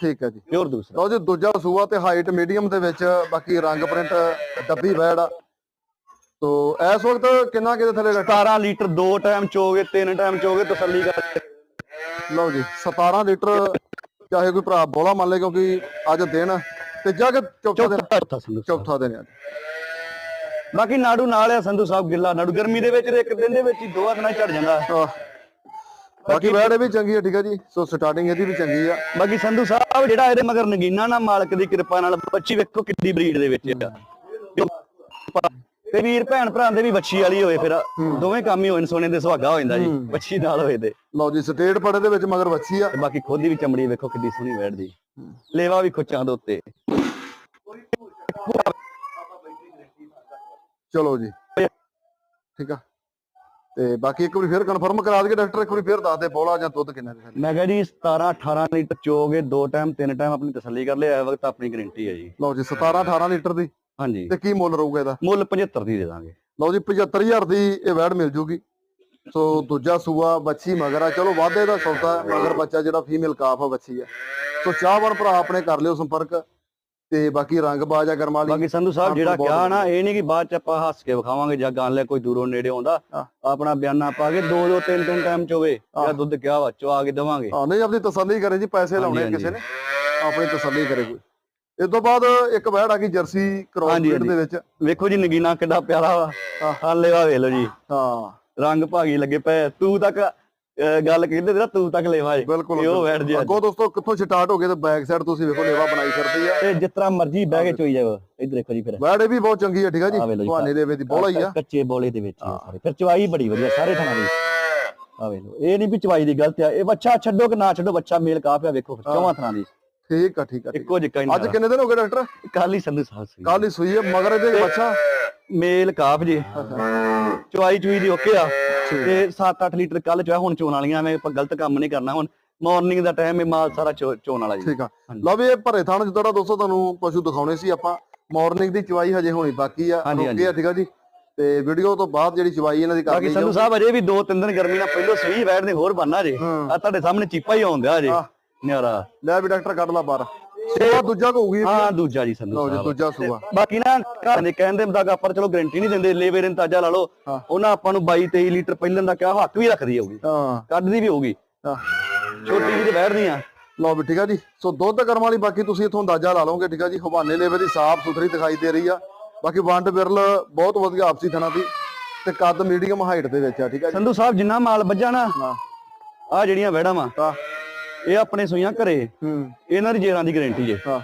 ਠੀਕ ਆ ਜੀ। ਪਿਓਰ ਦੂਸਰਾ ਲਓ ਜੀ ਦੂਜਾ ਸੂਆ ਤੇ ਹਾਈਟ ਮੀਡੀਅਮ ਦੇ ਵਿੱਚ ਬਾਕੀ ਰੰਗ ਪ੍ਰਿੰਟ ਡੱਬੀ ਵੈੜ ਆ। ਤੋ ਇਸ ਵਕਤ ਕਿੰਨਾ ਕਿਤੇ ਥੱਲੇ ਡਾਕਟਰ 17 ਲੀਟਰ ਦੋ ਟਾਈਮ ਚੋਗੇ ਤਿੰਨ ਟਾਈਮ ਚੋਗੇ ਤਸੱਲੀ ਕਰ ਲਓ ਜੀ 17 ਲੀਟਰ ਚਾਹੇ ਕੋਈ ਭਰਾ ਬੋਲਾ ਮੰਨ ਲੇ ਕਿਉਂਕਿ ਅੱਜ ਦਿਨ ਤੀਜਾ ਕਿ ਚੌਥਾ ਦਿਨ ਚੌਥਾ ਸੰਧੂ ਸਾਹਿਬ। ਚੌਥਾ ਦਿਨ ਆ ਅੱਜ। ਬਾਕੀ ਨਾੜੂ ਨਾਲ ਆ ਸੰਧੂ ਸਾਹਿਬ ਗਿੱਲਾ ਨਾੜੂ ਗਰਮੀ ਦੇ ਵਿੱਚ ਤੇ ਇੱਕ ਦਿਨ ਦੇ ਵਿੱਚ ਹੀ ਦੋ ਦਿਨਾਂ ਚੜ ਜਾਂਦਾ ਆਹ। ਬਾਕੀ ਵੈੜ ਇਹ ਵੀ ਚੰਗੀ ਹੈ ਠੀਕ ਹੈ ਜੀ ਸੋ ਸਟਾਰਟਿੰਗ ਇਹਦੀ ਵੀ ਚੰਗੀ ਆ ਬਾਕੀ ਸੰਧੂ ਸਾਹਿਬ ਜਿਹੜਾ ਇਹਦੇ ਮਗਰ ਨਗੀਨਾ ਨਾ ਮਾਲਕ ਦੀ ਕਿਰਪਾ ਨਾਲ ਬੱਚੀ ਵੇਖੋ ਕਿੱਡੀ ਬਰੀਡ ਦੇ ਵਿੱਚ ਆ ਤੇ ਵੀਰ ਭੈਣ ਭਰਾ ਦੇ ਵੀ ਬੱਚੀ ਵਾਲੀ ਹੋਏ ਫਿਰ ਦੋਵੇਂ ਕੰਮ ਹੀ ਹੋਏ ਸੋਨੇ ਦੇ ਸੁਹਾਗਾ ਹੋ ਜਾਂਦਾ ਜੀ ਬੱਚੀ ਨਾਲ ਹੋਏ ਤੇ। ਲਓ ਜੀ ਸਟੇਟ ਪੜੇ ਦੇ ਵਿੱਚ ਮਗਰ ਵੱਛੀ ਆ। ਤੇ ਬਾਕੀ ਖੁਦ ਦੀ ਵੀ ਚਮੜੀ ਵੇਖੋ ਕਿੱਡੀ ਸੋਹਣੀ ਬੈਠਦੀ ਲੇਵਾ ਵੀ ਖੁੱਚਾਂ ਦੇ ਉੱਤੇ। ਚਲੋ ਜੀ। ਠੀਕ ਆ। ਤੇ ਬਾਕੀ ਇੱਕ ਵਾਰੀ ਫੇਰ ਕਨਫਰਮ ਕਰਾ ਦਈਏ ਡਾਕਟਰ ਇੱਕ ਵਾਰੀ ਫੇਰ ਦੱਸ ਦੇ ਬੋਲਾ ਜਾਂ ਦੁੱਧ ਕਿੰਨਾ ਦੇ। ਮੈਂ ਕਿਹਾ ਜੀ 17 18 ਲੀਟਰ ਚੋਗੇ ਦੋ ਟਾਈਮ ਤਿੰਨ ਟਾਈਮ ਆਪਣੀ ਤਸੱਲੀ ਕਰ ਲਿਆ ਵਕਤ ਆਪਣੀ ਗਾਰੰਟੀ ਹੈ ਜੀ। ਲਓ ਜੀ 17 18 ਲੀਟਰ ਦੀ। ਹਾਂਜੀ। ਤੇ ਕੀ ਮੁੱਲ ਰਹੂਗਾ ਇਹਦਾ? ਮੁੱਲ 75 ਦੀ ਦੇ ਦਾਂਗੇ। ਲਓ ਜੀ 75000 ਦੀ ਇਹ ਵੈੜ ਮਿਲ ਜੂਗੀ। ਸੋ ਦੂਜਾ ਸੂਆ ਬੱਚੀ ਮਗਰ ਚਲੋ ਵਾਧੇ ਦਾ ਸੌਦਾ ਮਗਰ ਬੱਚਾ ਜਿਹੜਾ ਫੀਮੇਲ ਕਾਫ ਆ ਬੱਚੀ ਆ। ਸੋ ਚਾਹਵਣ ਭਰਾ ਆਪਣੇ ਕਰ ਲਿਓ ਸੰਪਰਕ ਤੇ ਬਾਕੀ ਰੰਗ ਬਾਜ ਆ ਕਰਮਾਲੀ ਬਾਕੀ ਸੰਧੂ ਸਾਹਿਬ ਜਿਹੜਾ ਕਿਹਾ ਨਾ ਇਹ ਨਹੀਂ ਕਿ ਬਾਅਦ ਚ ਆਪਾਂ ਹੱਸ ਕੇ ਵਿਖਾਵਾਂਗੇ ਜਾਂ ਗਾਂ ਲੈ ਕੋਈ ਦੂਰੋਂ ਨੇੜੇ ਆਉਂਦਾ। ਆਪਣਾ ਬਿਆਨਾ ਪਾ ਕੇ ਦੋ ਦੋ ਤਿੰਨ ਤਿੰਨ ਟਾਈਮ ਚੋਵੇ ਜਾਂ ਦੁੱਧ ਕਿਹਾ ਵਾ ਚਵਾ ਕੇ ਦੇਵਾਂਗੇ। ਹਾਂ ਨਹੀਂ ਆਪਣੀ ਤਸੱਲੀ ਕਰੇ ਜੀ ਪੈਸੇ ਲਾਉਣੇ ਕਿਸੇ ਨੇ। ਆਪਣੀ ਤਸੱਲੀ ਕਰੇ ਕੋਈ। ਇਸ ਤੋਂ ਬਾਅਦ ਇੱਕ ਵੈੜ ਆ ਗਈ ਜਰਸੀ ਕ੍ਰੋਸ ਹਾਂਜੀ, ਬਰੀਡ ਦੇ ਵਿੱਚ। ਵੇਖੋ ਜੀ ਨਗੀਨਾ ਕਿੱਡਾ ਪਿਆਰਾ ਵਾ। ਹਾਲੇ ਵਾ ਵੇਖ ਲਓ ਜੀ। ਹਾਂ। ਰੰਗ ਭਾਗੀ ਲੱਗੇ ਪਏ। ਤੂੰ ਤੱਕ ਅਹ, ਗੱਲ ਕਹਿੰਦੇ ਤੇਰਾ ਤੂੰ ਤੱਕ ਲੈਵਾ ਜੀ ਬਿਲਕੁਲ ਇਹ ਉਹ ਵੈੜ ਜੀ ਅੱਜ। ਅੱਗੋਂ ਦੋਸਤੋ ਕਿੱਥੋਂ ਸਟਾਰਟ ਹੋ ਗਏ ਤੇ ਬੈਕ ਸਾਈਡ ਤੁਸੀਂ ਵੇਖੋ ਲੇਵਾ ਬਣਾਈ ਫਿਰਦੀ ਆ। ਤੇ ਜਿਸ ਤਰ੍ਹਾਂ ਮਰਜ਼ੀ ਬਹਿ ਕੇ ਚੋਈ ਜਾਓ। ਇੱਧਰ ਦੇਖੋ ਜੀ ਫਿਰ। ਵੈੜ ਇਹ ਵੀ ਬਹੁਤ ਚੰਗੀ ਆ ਠੀਕ ਆ ਜੀ? ਆਹ ਵੇਖ ਲਓ ਜੀ। ਤੁਹਾਨੇ ਦੇ ਵਿੱਚ ਦੀ ਬੋਲਾ ਹੀ ਆ। ਕੱਚੇ ਬੋਲੇ ਦੇ ਵਿੱਚ ਹੀ ਆ ਸਾਰੇ। ਫਿਰ ਚਵਾਈ ਬੜੀ ਵਧੀਆ ਸਾਰੇ ਥਾਂ ਦੀ। ਆ ਵੇਖ ਲਓ। ਇਹ ਨਹੀਂ ਵੀ ਚਵਾਈ ਦੀ ਗਲਤ ਆ। ਇਹ ਬੱਚਾ ਛੱਡੋ ਕਿ ਨਾ ਛੱਡੋ ਬੱਚਾ ਮੇਲ ਕਾਫ ਆ ਵੇਖੋ। ਫਿਰ ਚੌਵਾਂ ਥਾਂ ਦੀ। ਠੀਕ ਆ ਠੀਕ ਆ ਇੱਕੋ ਜਿਹਾ ਹੀ। ਅੱਜ ਕਿੰਨੇ ਦਿਨ ਹੋ ਗਏ ਡਾਕਟਰ? ਕੱਲ ਹੀ ਸੰਧੂ ਸਾਹਿਬ ਸੀ। ਕੱਲ ਹੀ ਸੂਈ ਹੈ ਮਗਰ ਇਹਦੇ ਬੱਚਾ ਮੇਲ ਕਾਫ ਜੀ। ਚਵਾਈ ਚੁਈ ਦੀ ਓਕੇ ਆ। ਤੇ 7-8 ਲੀਟਰ ਕੱਲ ਚੋਇਆ ਹੁਣ ਚੋਣ ਵਾਲੀਆਂ ਆਪਾਂ ਗਲਤ ਕੰਮ ਨਹੀਂ ਕਰਨਾ ਹੁਣ। ਮਾਰਨਿੰਗ ਦਾ ਟਾਈਮ ਹੈ ਮਾਲ ਸਾਰਾ ਚੋਣ ਵਾਲਾ ਜੀ। ਠੀਕ ਆ। ਲਓ ਵੀ ਇਹ ਭਰੇ ਥਾਣ ਜਿਹੜਾ ਦੋਸਤੋ ਤੁਹਾਨੂੰ ਪਸ਼ੂ ਦਿਖਾਉਣੇ ਸੀ ਆਪਾਂ। ਮਾਰਨਿੰਗ ਦੀ ਚਵਾਈ ਹਜੇ ਹੋਣੀ ਬਾਕੀ ਆ। ਰੁਕੇ ਆ ਠੀਕ ਆ ਜੀ। ਤੇ ਵੀਡੀਓ ਤੋਂ ਬਾਅਦ ਜਿਹੜੀ ਚਵਾਈ ਇਹਨਾਂ ਦੀ ਕਰ ਬਾਕੀ ਸੰਧੂ ਸਾਹਿਬ ਅਜੇ ਵੀ 2-3 ਦਿਨ ਗਰਮੀ ਨਾਲ ਪਹਿਲਾਂ ਸਹੀ ਬੈਠਦੇ ਹੋਰ ਬੰਨਾ ਜੇ। ਆ ਤੁਹਾਡੇ ਸਾਹਮਣੇ ਚੀਪਾ ਹੀ ਆਉਂਦਿਆ ਜੇ। ਨਿਆਰਾ। ਲੈ ਵੀ ਡਾਕਟਰ ਕੱਢ ਲਾ ਬਾਹਰ। ਸੂਆ ਦੂਜਾ ਕਹੂਗੀ ਹਾਂ ਦੂਜਾ ਜੀ ਸੰਧੂ ਲਓ ਜੀ ਸਾਹਿਬ ਦੂਜਾ ਸੂਆ। ਬਾਕੀ ਨਾ ਘਰ ਦੇ ਕਹਿਣ ਦੇ ਮੁਤਾਬਕ ਆਪਾਂ ਚਲੋ ਗਾਰੰਟੀ ਨਹੀਂ ਦਿੰਦੇ ਲੇਬਰ ਅੰਦਾਜ਼ਾ ਲਾ ਲਓ। ਹਾਂ। ਉਹਨਾਂ ਆਪਾਂ ਨੂੰ 22 23 ਲੀਟਰ ਪਹਿਲਾਂ ਦਾ ਕਿਹਾ ਹੱਕ ਵੀ ਰੱਖਦੀ ਹੋਊਗੀ। ਹਾਂ। ਕੱਢਦੀ ਵੀ ਹੋਊਗੀ। ਹਾਂ। ਛੋਟੀ ਜਿਹੀ ਤੇ ਬੈਠਦੀ ਆ। ਲਓ ਵੀ ਠੀਕ ਆ ਜੀ। ਸੋ ਦੁੱਧ ਕਰਮ ਵਾਲੀ ਬਾਕੀ ਤੁਸੀਂ ਇਥੋਂ ਅੰਦਾਜ਼ਾ ਲਾ ਲਓਗੇ ਠੀਕ ਆ ਜੀ। ਹਵਾਨੇ ਲੇਵੇ ਦੀ ਸਾਫ਼ ਸੁਥਰੀ ਦਿਖਾਈ ਦੇ ਰਹੀ ਆ। ਬਾਕੀ ਵੰਡ ਬਿਰਲ ਬਹੁਤ ਵਧੀਆ ਆਪਸੀ ਥਣਾ ਦੀ ਤੇ ਕੱਦ ਮੀਡੀਅਮ ਹਾਈਟ ਦੇ ਵਿੱਚ ਆ ਠੀਕ ਆ ਜੀ। ਸੰਧੂ ਸਾਹਿਬ ਜਿੰਨਾ ਮਾਲ ਵੱਜਾ ਨਾ ਹਾਂ। ਆ ਜਿਹੜੀਆਂ ਵਹਿੜਾਂ ਵਾ ਹਾਂ। ਇਹ ਆਪਣੇ ਸੂਈਆਂ ਘਰੇ ਹੂੰ। ਇਹਨਾਂ ਦੀ ਜੇਰਾਂ ਦੀ ਗਾਰੰਟੀ ਜੇ। ਹਾਂ।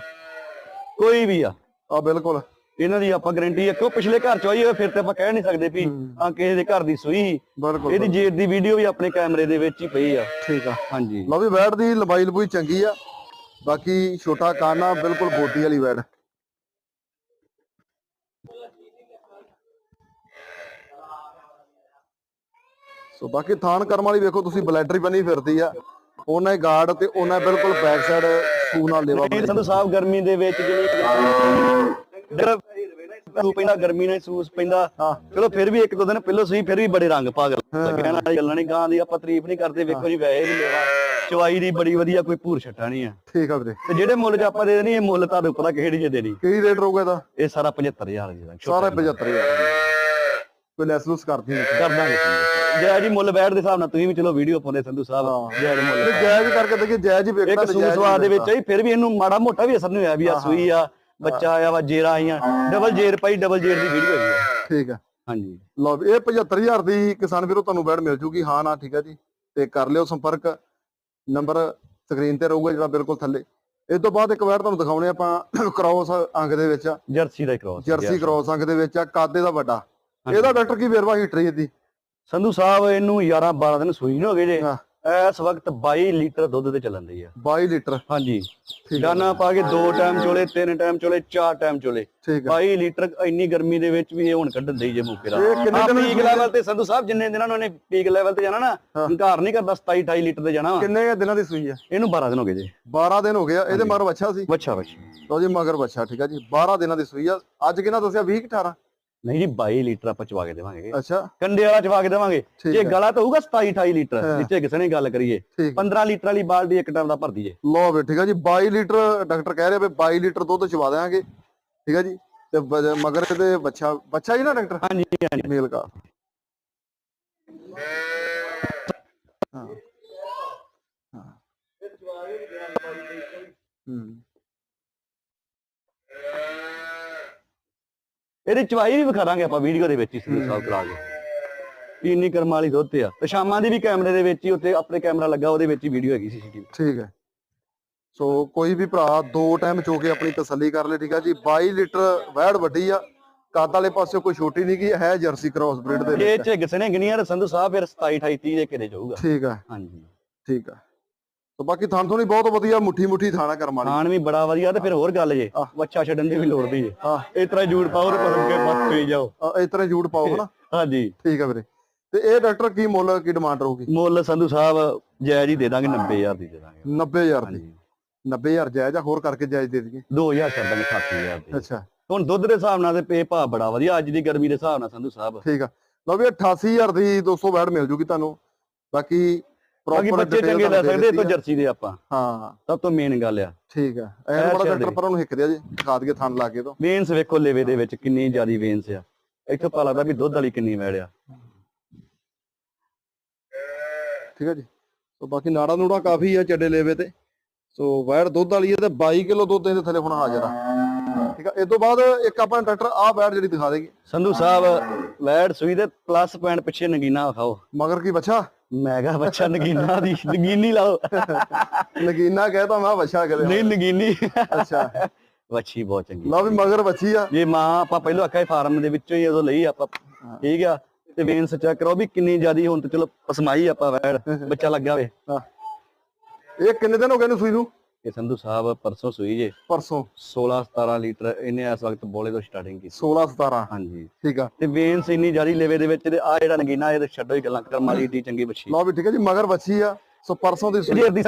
ਕੋਈ ਵੀ ਆ। ਆ ਬਿਲਕੁਲ। ਇਹਨਾਂ ਦੀ ਆਪਾਂ ਗਾਰੰਟੀ ਇੱਕ ਉਹ ਪਿਛਲੇ ਘਰ ਚ ਆਈ ਹੋਏ ਫਿਰ ਤੇ ਆਪਾਂ ਕਹਿ ਨਹੀਂ ਸਕਦੇ ਵੀ ਆ ਕਿਸੇ ਦੇ ਘਰ ਦੀ ਸੂਈ। ਬਿਲਕੁਲ। ਇਹਦੀ ਜੇਰ ਦੀ ਵੀਡੀਓ ਵੀ ਆਪਣੇ ਕੈਮਰੇ ਦੇ ਵਿੱਚ ਹੀ ਪਈ ਆ। ਠੀਕ ਆ। ਹਾਂਜੀ। ਲਓ ਵੀ ਵੈੜ ਦੀ ਲੰਬਾਈ ਲੰਬੂਈ ਚੰਗੀ ਆ। ਬਾਕੀ ਛੋਟਾ ਕਾਨਾ ਬਿਲਕੁਲ ਬੋਟੀ ਵਾਲੀ ਵੈੜ। ਸੋ ਬਾਕੀ ਥਾਨ ਕਰਮ ਵਾਲੀ ਵੇਖੋ ਤੁਸੀਂ ਬਲੈਡਰੀ ਬਣੀ ਫਿਰਦੀ ਆ। ਉਹਨਾਂ ਹੀ ਗਾਰਡ ਤੇ ਉਹਨਾਂ ਹੀ ਬਿਲਕੁਲ ਬੈਕ ਸਾਈਡ ਸੂ ਨਾਲ ਲੇਵਾ ਇਹ ਸੰਧੂ ਸਾਹਿਬ ਗਰਮੀ ਦੇ ਵਿੱਚ ਜਿਹੜੀ ਸੂ ਪੈਂਦਾ ਗਰਮੀ ਨਾਲ ਸੂਸ ਪੈਂਦਾ। ਹਾਂ। ਚਲੋ ਫਿਰ ਵੀ ਇੱਕ ਦੋ ਦਿਨ ਪਹਿਲਾਂ ਸਹੀ ਫਿਰ ਵੀ ਬੜੇ ਰੰਗ ਭਾਗ ਕਹਿਣ ਵਾਲੀ ਗੱਲਾਂ ਨਹੀਂ ਗਾਂ ਦੀ ਆਪਾਂ ਤਾਰੀਫ ਨਹੀਂ ਕਰਦੇ ਵੇਖੋ ਜੀ ਵੈਸੇ ਵੀ ਲੈਵਾ। ਚਵਾਈ ਦੀ ਬੜੀ ਵਧੀਆ ਕੋਈ ਭੂਰ ਛੱਟਾ ਨਹੀਂ ਆ। ਠੀਕ ਆ ਵੀਰੇ। ਤੇ ਜਿਹੜੇ ਮੁੱਲ ਚ ਆਪਾਂ ਦੇ ਦੇਣੀ ਇਹ ਮੁੱਲ ਤੁਹਾਨੂੰ ਪਤਾ ਕਿਹੜੀ ਜੇ ਦੇਣੀ? ਕੀ ਰੇਟ ਰਹੂਗਾ ਇਹਦਾ? ਇਹ ਸਾਰਾ 75000 ਦੀ ਦਾ ਸਾਰਾ 75000 ਕੋਈ ਲੈਸ ਲੂਸ ਕਰਦੀ ਨਹੀਂ। ਕਰ ਦਾਂਗੇ। ਜੈ ਜੀ ਮੁੱਲ ਬੈਠ ਦੇ ਹਿਸਾਬ ਨਾਲ ਤੁਸੀਂ ਵੀ ਚਲੋ ਵੀਡੀਓ ਪਾਉਂਦੇ ਸੰਧੂ ਸਾਹਿਬ। ਹਾਂ। ਜੈ ਜੀ ਮੁੱਲ ਤੇ ਜਾਇਜ਼ ਕਰਕੇ ਦੇਖੀ ਜਾਇਜ਼ ਹੀ ਵੇਖਣਾ ਇੱਕ ਤੇ ਸੂਸ ਜਾਇਜ਼ ਹੀ ਸਵਾਦ ਦੇ ਵਿੱਚ। ਹੀ ਫਿਰ ਵੀ ਇਹਨੂੰ ਮਾੜਾ ਮੋਟਾ ਵੀ ਅਸਰ ਨਹੀਂ ਹੋਇਆ ਵੀ ਆ ਸੂਈ ਆ ਬੱਚਾ ਆਇਆ ਵਾ ਜੇਰਾ ਆਈਆਂ। ਡਬਲ ਜੇਰ ਪਾਈ ਡਬਲ ਜੇਰ ਦੀ ਵੀਡੀਓ ਹੋਈ ਆ। ਠੀਕ ਆ। ਹਾਂਜੀ। ਲਓ ਇਹ 75000 ਦੀ ਕਿਸਾਨ ਵੀਰੋ ਤੁਹਾਨੂੰ ਬੈਡ ਮਿਲ ਜੂਗੀ। ਹਾਂ ਨਾ ਠੀਕ ਹੈ ਜੀ। ਤੇ ਕਰ ਲਿਓ ਸੰਪਰਕ। ਨੰਬਰ ਸਕਰੀਨ ਤੇ ਰਹੂਗਾ ਜਿਹੜਾ ਬਿਲਕੁਲ ਥੱਲੇ। ਇਸ ਤੋਂ ਬਾਅਦ ਇੱਕ ਵਾਰ ਤੁਹਾਨੂੰ ਦਿਖਾਉਣੇ ਆਪਾਂ ਕ੍ਰੋਸ ਅੰਗ ਦੇ ਵਿੱਚ। ਆ ਜਰਸੀ ਦਾ ਕ੍ਰੋਸ ਜਰਸੀ ਕ੍ਰੋਸ ਅੰਗ ਦੇ ਵਿੱਚ ਆ ਕਾਦੇ ਦਾ ਵੱਡਾ। ਇਹਦਾ ਡਾਕਟਰ ਕੀ ਵੇਰਵਾ ਹੀਟਰ ਇਹਦੀ ਸੰਧੂ ਸਾਹਿਬ ਇਹਨੂੰ 11 12 ਦਿਨ ਸੂਈ ਨਹੀਂ ਹੋ ਗਏ ਜੇ। ਹਾਂ। ਇਸ ਵਕਤ 22 ਲੀਟਰ ਦੁੱਧ ਤੇ ਚੱਲਣ ਦੀ ਆ। 22 ਲੀਟਰ। ਹਾਂਜੀ। ਆ। ਦਾਣਾ ਪਾ ਕੇ ਦੋ ਟਾਈਮ ਚੋਲੇ ਤਿੰਨ ਟਾਈਮ ਚੋਲੇ ਚਾਰ ਟਾਈਮ ਚੋਲੇ। ਠੀਕ ਆ। 22 ਲੀਟਰ ਇੰਨੀ ਗਰਮੀ ਦੇ ਵਿੱਚ ਵੀ ਇਹ ਹੁਣ ਕੱਢਣ ਦੇਈ ਜੇ ਮੌਕੇ ਦਾ ਕਿੰਨੇ ਦਿਨ ਪੀਕ ਲੈਵਲ ਤੇ ਸੰਧੂ ਸਾਹਿਬ ਜਿੰਨੇ ਦਿਨਾਂ ਨੂੰ ਇਹਨੇ ਪੀਕ ਲੈਵਲ ਤੇ ਜਾਣਾ ਨਾ। ਹੰਕਾਰ ਨਹੀਂ ਕਰਦਾ 27 28 ਲੀਟਰ ਤੇ ਜਾਣਾ। ਕਿੰਨੇ ਦਿਨਾਂ ਦੀ ਸੂਈ ਆ? ਇਹਨੂੰ 12 ਦਿਨ ਹੋ ਗਏ ਜੇ। 12 ਦਿਨ ਹੋ ਗਏ ਆ। ਇਹਦੇ ਮਗਰ ਬੱਚਾ ਸੀ? ਵੱਛਾ ਵੱਛ। ਲਓ ਜੀ ਮਗਰ ਬੱਚਾ ਠੀਕ ਆ ਜੀ। 12 ਦਿਨਾਂ ਦੀ ਸੂਈ ਆ। ਅੱਜ ਕਿਹਨਾਂ ਦੱਸਿਆ? 20 ਕਿ 18 ਨਹੀਂ ਜੀ 22 ਲੀਟਰ ਆਪਾਂ ਚਵਾ ਕੇ ਦੇਵਾਂਗੇ। ਅੱਛਾ। ਕੰਡੇ ਵਾਲਾ ਚਵਾ ਕੇ ਦੇਵਾਂਗੇ। ਜੇ। ਗਲਾ ਤਾਂ ਹੋਊਗਾ 27 28 ਲੀਟਰ। ਜਿੱਥੇ ਕਿਸੇ ਨੇ ਗੱਲ ਕਰੀਏ। ਠੀਕ 15 ਲੀਟਰ ਵਾਲੀ ਬਾਲਟੀ ਇੱਕ ਟਾਈਮ ਦਾ ਭਰਦੀ ਜੇ ਲਓ ਵੀ ਠੀਕ ਆ ਜੀ 22 ਲੀਟਰ ਡਾਕਟਰ ਕਹਿ ਰਿਹਾ ਵੀ 22 ਲੀਟਰ ਦੁੱਧ ਚਵਾ ਦਿਆਂਗੇ। ਠੀਕ ਆ ਜੀ ਤੇ ਮਗਰ ਇਹਦੇ ਬੱਚਾ ਬੱਚਾ ਹੀ ਨਾ ਡਾਕਟਰ? ਹਾਂਜੀ ਹਾਂਜੀ। ਮੇਲ ਕਾ। ਹਾਂ। ਹਾਂ। ਹੂੰ। ਇਹਦੀ ਚਵਾਈ ਵੀ ਵਿਖਾ ਦਾਂਗੇ ਆਪਾਂ ਵੀਡੀਓ ਦੇ ਵਿੱਚ ਹੀ ਸੰਧੂ ਸਾਹਿਬ ਕਰਾ ਕੇ। ਵੀ ਇੰਨੀ ਕਰਮ ਵਾਲੀ ਦੁੱਧ ਆ। ਤੇ ਸ਼ਾਮਾਂ ਦੀ ਵੀ ਕੈਮਰੇ ਦੇ ਵਿੱਚ ਹੀ ਉੱਤੇ ਆਪਣੇ ਕੈਮਰਾ ਲੱਗਾ ਉਹਦੇ ਵਿੱਚ ਹੀ ਵੀਡੀਓ ਹੈਗੀ ਸੀਸੀਟੀਵੀ ਠੀਕ ਹੈ। ਸੋ ਕੋਈ ਵੀ ਭਰਾ ਦੋ ਟਾਈਮ ਚੋ ਕੇ ਆਪਣੀ ਤਸੱਲੀ ਕਰ ਲੈ ਠੀਕ ਆ ਜੀ। 22 ਲੀਟਰ ਵੈੜ ਵੱਡੀ ਆ। ਕੱਦ ਵਾਲੇ ਪਾਸੇ ਕੋਈ ਛੋਟੀ ਨਹੀਂ ਗਈ ਹੈ ਜਰਸੀ ਕ੍ਰਾਸ ਬਰੀਡ ਦੇ ਇਹ ਵਿੱਚ। ਚ ਕਿਸੇ ਨੇ ਗਿਣੀਆਂ ਸੰਧੂ ਸਾਹਿਬ ਫਿਰ 27 28 30 ਦੇ ਕਿਤੇ ਜਾਊਗਾ ਠੀਕ ਆ। ਹਾਂਜੀ। ਠੀਕ ਆ। ਸੋ ਬਾਕੀ ਥਾਂ ਥੋਣੀ ਬਹੁਤ ਵਧੀਆ ਮੁੱਠੀ ਮੁੱਠੀ ਥਾਣਾ ਕਰਮ ਵਾਲੀ। ਖਾਣ ਵੀ ਬੜਾ ਵਧੀਆ ਤੇ ਫਿਰ ਹੋਰ ਗੱਲ ਜੇ। ਬੱਚਾ ਛੱਡਣ ਦੀ ਵੀ ਲੋੜ ਨਹੀਂ ਜੇ। ਹਾਂ ਇਸ ਤਰ੍ਹਾਂ ਜੂੜ ਪਾਓ ਤੇ ਪਸੰਦ ਕੇ ਮਤ ਪੀ ਜਾਓ। ਅ, ਇਸ ਤਰ੍ਹਾਂ ਜੂੜ ਪਾਓ ਹਨਾ? ਹਾਂਜੀ। ਠੀਕ ਆ ਵੀਰੇ। ਤੇ ਇਹ ਡਾਕਟਰ ਕੀ ਮੁੱਲ ਕੀ ਡਿਮਾਂਡ ਰਹੂਗੀ? ਮੁੱਲ ਸੰਧੂ ਸਾਹਿਬ ਜਾਇਜ਼ ਹੀ ਦੇ ਦਾਂਗੇ 90000 ਦੀ ਦੇ ਦਾਂਗੇ। 90000 ਦੀ? ਹਾਂਜੀ। 90000 ਜਾਇਜ਼ ਆ ਹੋਰ ਕਰਕੇ ਜਾਇਜ਼ ਦੇ ਦਈਏ। 2000 ਛੱਡ ਦਾਂਗੇ 80000 ਦੀ। ਅੱਛਾ। ਹੁਣ ਦੁੱਧ ਦੇ ਹਿਸਾਬ ਨਾਲ ਤੇ ਪੇ ਭਾਅ ਬੜਾ ਵਧੀਆ ਅੱਜ ਦੀ ਗਰਮੀ ਦੇ ਹਿਸਾਬ ਨਾਲ ਸੰਧੂ ਸਾਹਿਬ। ਠੀਕ ਆ। ਲਓ ਵੀ 88000 ਦੀ 200 ਵੈੜ ਮਿਲ ਜੂਗੀ ਤੁਹਾਨੂੰ। ਬਾਕੀ ਬਾਕੀ ਬੱਚੇ ਚੰਗੇ ਲੈ ਸਕਦੇ ਤੋਂ ਆ। ਜਰਸੀ ਦੇ ਆਪਾਂ। ਹਾਂ। ਸਭ ਤੋਂ ਮੇਨ ਗੱਲ ਆ। ਠੀਕ ਆ। ਐਨ ਇਹ ਬੜਾ ਡਾਕਟਰ। ਪਰਾਂ ਨੂੰ ਹਿੱਕ ਦਿਆ ਜੀ ਦਿਖਾ ਦਈਏ ਥਣ ਲਾ ਕੇ ਤੋਂ। ਵੇਨਸ ਵੇਖੋ ਲੇਵੇ ਦੇ ਵਿੱਚ ਕਿੰਨੀ ਜ਼ਿਆਦੀ ਵੇਨਸ ਆ। ਇੱਥੋਂ ਪਤਾ ਲੱਗਦਾ ਵੀ ਦੁੱਧ ਵਾਲੀ ਕਿੰਨੀ ਵੈੜ ਆ। ਠੀਕ ਆ ਜੀ। ਸੋ ਬਾਕੀ ਨਾੜਾ ਨੂੜਾ ਕਾਫੀ ਆ ਚੱਡੇ ਲੇਵੇ ਤੇ। ਸੋ ਵੈੜ ਦੁੱਧ ਵਾਲੀ ਹੈ ਤੇ 22 ਕਿਲੋ ਦੁੱਧ ਇਹਦੇ ਥੱਲੇ ਹੁਣ ਹਾਜ਼ਰ ਆ। ਠੀਕ ਆ। ਇਸ ਤੋਂ ਬਾਅਦ ਇੱਕ ਆਪਾਂ ਡਾਕਟਰ ਆਹ ਵੈੜ ਜਿਹੜੀ ਦਿਖਾ ਦੇਗੀ। ਸੰਧੂ ਸਾਹਿਬ ਵੈੜ ਸੂਈ ਦੇ ਪਲੱਸ ਪੁਆਇੰਟ ਪਿੱਛੇ ਨਗੀਨਾ ਵਿਖਾਓ। ਮਗਰ ਕੀ ਬੱਚਾ? ਮੈਗਾ ਬੱਚਾ ਨਗੀਨਾ ਦੀ ਨਗੀਨੀ ਲਾਓ। ਨਗੀਨਾ ਕਹਿਤਾ ਮੈਂ ਬੱਚਾ ਕਰੇ ਨਹੀਂ ਨਗੀਨੀ। ਅੱਛਾ। ਵੱਛੀ ਬਹੁਤ ਚੰਗੀ ਲਓ ਵੀ ਮਗਰ ਬੱਚੀ ਆ। ਜੇ ਮਾਂ ਆਪਾਂ ਪਹਿਲਾਂ ਆਖਿਆ ਫਾਰਮ ਦੇ ਵਿੱਚੋਂ ਹੀ ਉਦੋਂ ਲਈ ਆਪਾਂ ਠੀਕ ਆ। ਤੇ ਵੇਨਸ ਚੈੱਕ ਕਰੋ ਵੀ ਕਿੰਨੀ ਜ਼ਿਆਦੀ ਹੁਣ ਤੇ ਚਲੋ ਪਸਮਾਈ ਆਪਾਂ ਵੈੜ ਬੱਚਾ ਲੱਗਾ ਹਾਂ। ਇਹ ਕਿੰਨੇ ਦਿਨ ਹੋ ਗਏ ਨੇ ਸੂਈ ਨੂੰ? ਇਹ ਸੰਧੂ ਸਾਹਿਬ ਪਰਸੋਂ ਸੂਈ ਜੇ। ਪਰਸੋਂ। 16 17 ਲੀਟਰ ਇਹਨੇ ਇਸ ਵਕਤ ਬੋਲੇ ਤੋਂ ਸਟਾਰਟਿੰਗ ਕੀਤੀ। 16 17 ਹਾਂਜੀ। ਠੀਕ ਆ। ਤੇ ਵੇਨਸ ਇੰਨੀ ਜ਼ਿਆਦੀ ਲੇਵੇ ਦੇ ਵਿੱਚ ਤੇ ਆ ਜਿਹੜਾ ਨਗੀਨਾ ਇਹ ਤੇ ਛੱਡੋ ਹੀ ਗੱਲਾਂ ਕਰਮ ਵਾਲੀ ਏਡੀ ਚੰਗੀ ਬੱਚੀ ਲਓ ਵੀ ਠੀਕ ਹੈ ਜੀ ਮਗਰ ਬੱਚੀ ਆ ਸੋ ਪਰਸੋਂ ਦੀ ਜੇਰ ਦੀ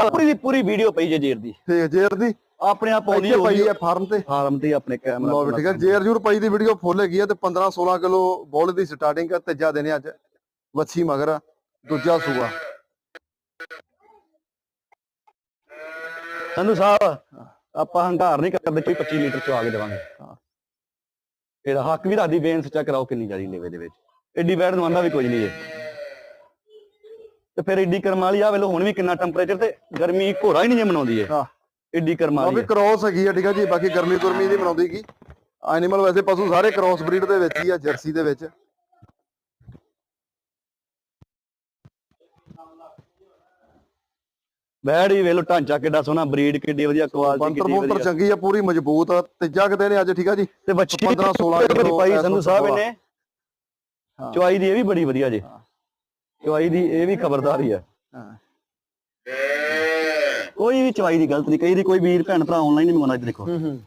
ਪੂਰੀ ਦੀ ਪੂਰੀ ਵੀਡੀਓ ਪਈ ਜੇ ਜੇਰ ਦੀ। ਠੀਕ ਜੇਰ ਦੀ। ਆਪਣੇ ਆਪ ਆਉਂਦੀ ਪਈ ਹੈ ਫਾਰਮ ਤੇ। ਫਾਰਮ ਤੇ ਆਪਣੇ ਕੈਮਰਾ ਲਓ ਵੀ ਠੀਕ ਹੈ ਜੇਰ ਜੂਰ ਪਈ ਦੀ ਵੀਡੀਓ ਫੁੱਲ ਹੈਗੀ ਆ ਤੇ 15 16 ਕਿਲੋ ਬੋਲ ਦੀ ਸਟਾਰਟਿੰਗ ਆ ਤੀਜਾ ਦਿਨ ਅੱਜ। ਵੱਛੀ ਮਗਰ ਦੂਜਾ ਸੂਆ। ਸੰਧੂ ਸਾਹਿਬ ਆਪਾਂ ਹੰਕਾਰ ਨਹੀਂ ਕਰਦੇ ਕੋਈ 25 ਲੀਟਰ ਚਵਾ ਕੇ ਦੇਵਾਂਗੇ। ਹਾਂ। ਇਹਦਾ ਹੱਕ ਵੀ ਰਾਦੀ ਬੇਨਸ ਚੈੱਕ ਕਰਾਓ ਕਿੰਨੀ ਜਾਰੀ ਲੇਵੇ ਦੇ ਵਿੱਚ। ਐਡੀ ਵੈਟ ਨਵਾਂਦਾ ਵੀ ਕੁਝ ਨਹੀਂ ਜੇ। ਤੇ ਫਿਰ ਐਡੀ ਕਰਮ ਵਾਲੀ ਆ ਵੇਲੋ ਹੁਣ ਵੀ ਕਿੰਨਾ ਟੈਂਪਰੇਚਰ ਤੇ ਗਰਮੀ ਘੋੜਾ ਹੀ ਨਹੀਂ ਜੇ ਮਨਾਉਂਦੀ ਏ ਹਾਂ। ਐਡੀ ਕਰਮ ਉਹ ਵਾਲੀ ਵੀ ਆ। ਕ੍ਰੋਸ ਹੈਗੀ ਆ ਠੀਕ ਆ ਜੀ ਬਾਕੀ ਗਰਮੀ ਗੁਰਮੀ ਨਹੀਂ ਬਣਾਉਂਦੀ ਕੀ? ਐਨੀਮਲ ਵੈਸੇ ਪਸ਼ੂ ਸਾਰੇ ਕ੍ਰੋਸ ਬਰੀਡ ਦੇ ਵਿੱਚ ਹੀ ਆ ਜਰਸੀ ਦੇ ਵਿੱਚ। ਹੀ ਵੇਲੋ ਢਾਂਚਾ ਕਿੱਡਾ ਸੋਹਣਾ ਬਰੀਡ ਕਿੱਡੀ ਵਧੀਆ ਕੁਆਲਿਟੀ ਕਿੱਡੀ ਵਧੀਆ। ਚੰਗੀ ਆ ਪੂਰੀ ਮਜ਼ਬੂਤ ਆ ਤੀਜਾ ਕਿਤੇ ਨੇ ਅੱਜ ਠੀਕ ਆ ਜੀ? ਤੇ ਬੱਚੀ 15 16 ਵੀ ਕਿਲੋ ਪਾਈ ਸੰਧੂ ਸਾਹਿਬ ਹਵਾ। ਨੇ ਹਾਂ। ਚੁਆਈ ਦੀ ਇਹ ਵੀ ਬੜੀ ਵਧੀਆ ਜੇ। ਚੁਆਈ ਦੀ ਇਹ ਵੀ ਖਬਰਦਾਰ ਹੀ ਆ। ਹਾਂ। ਕੋਈ ਵੀ ਚੁਆਈ ਦੀ ਗਲਤ ਨਹੀਂ ਕਈ ਦੀ ਕੋਈ ਵੀਰ ਭੈਣ ਭਰਾ ਆਨਲਾਈਨ ਨਹੀਂ ਇੱਧਰ ਦੇਖੋ। ਹੂੰ ਹੂੰ।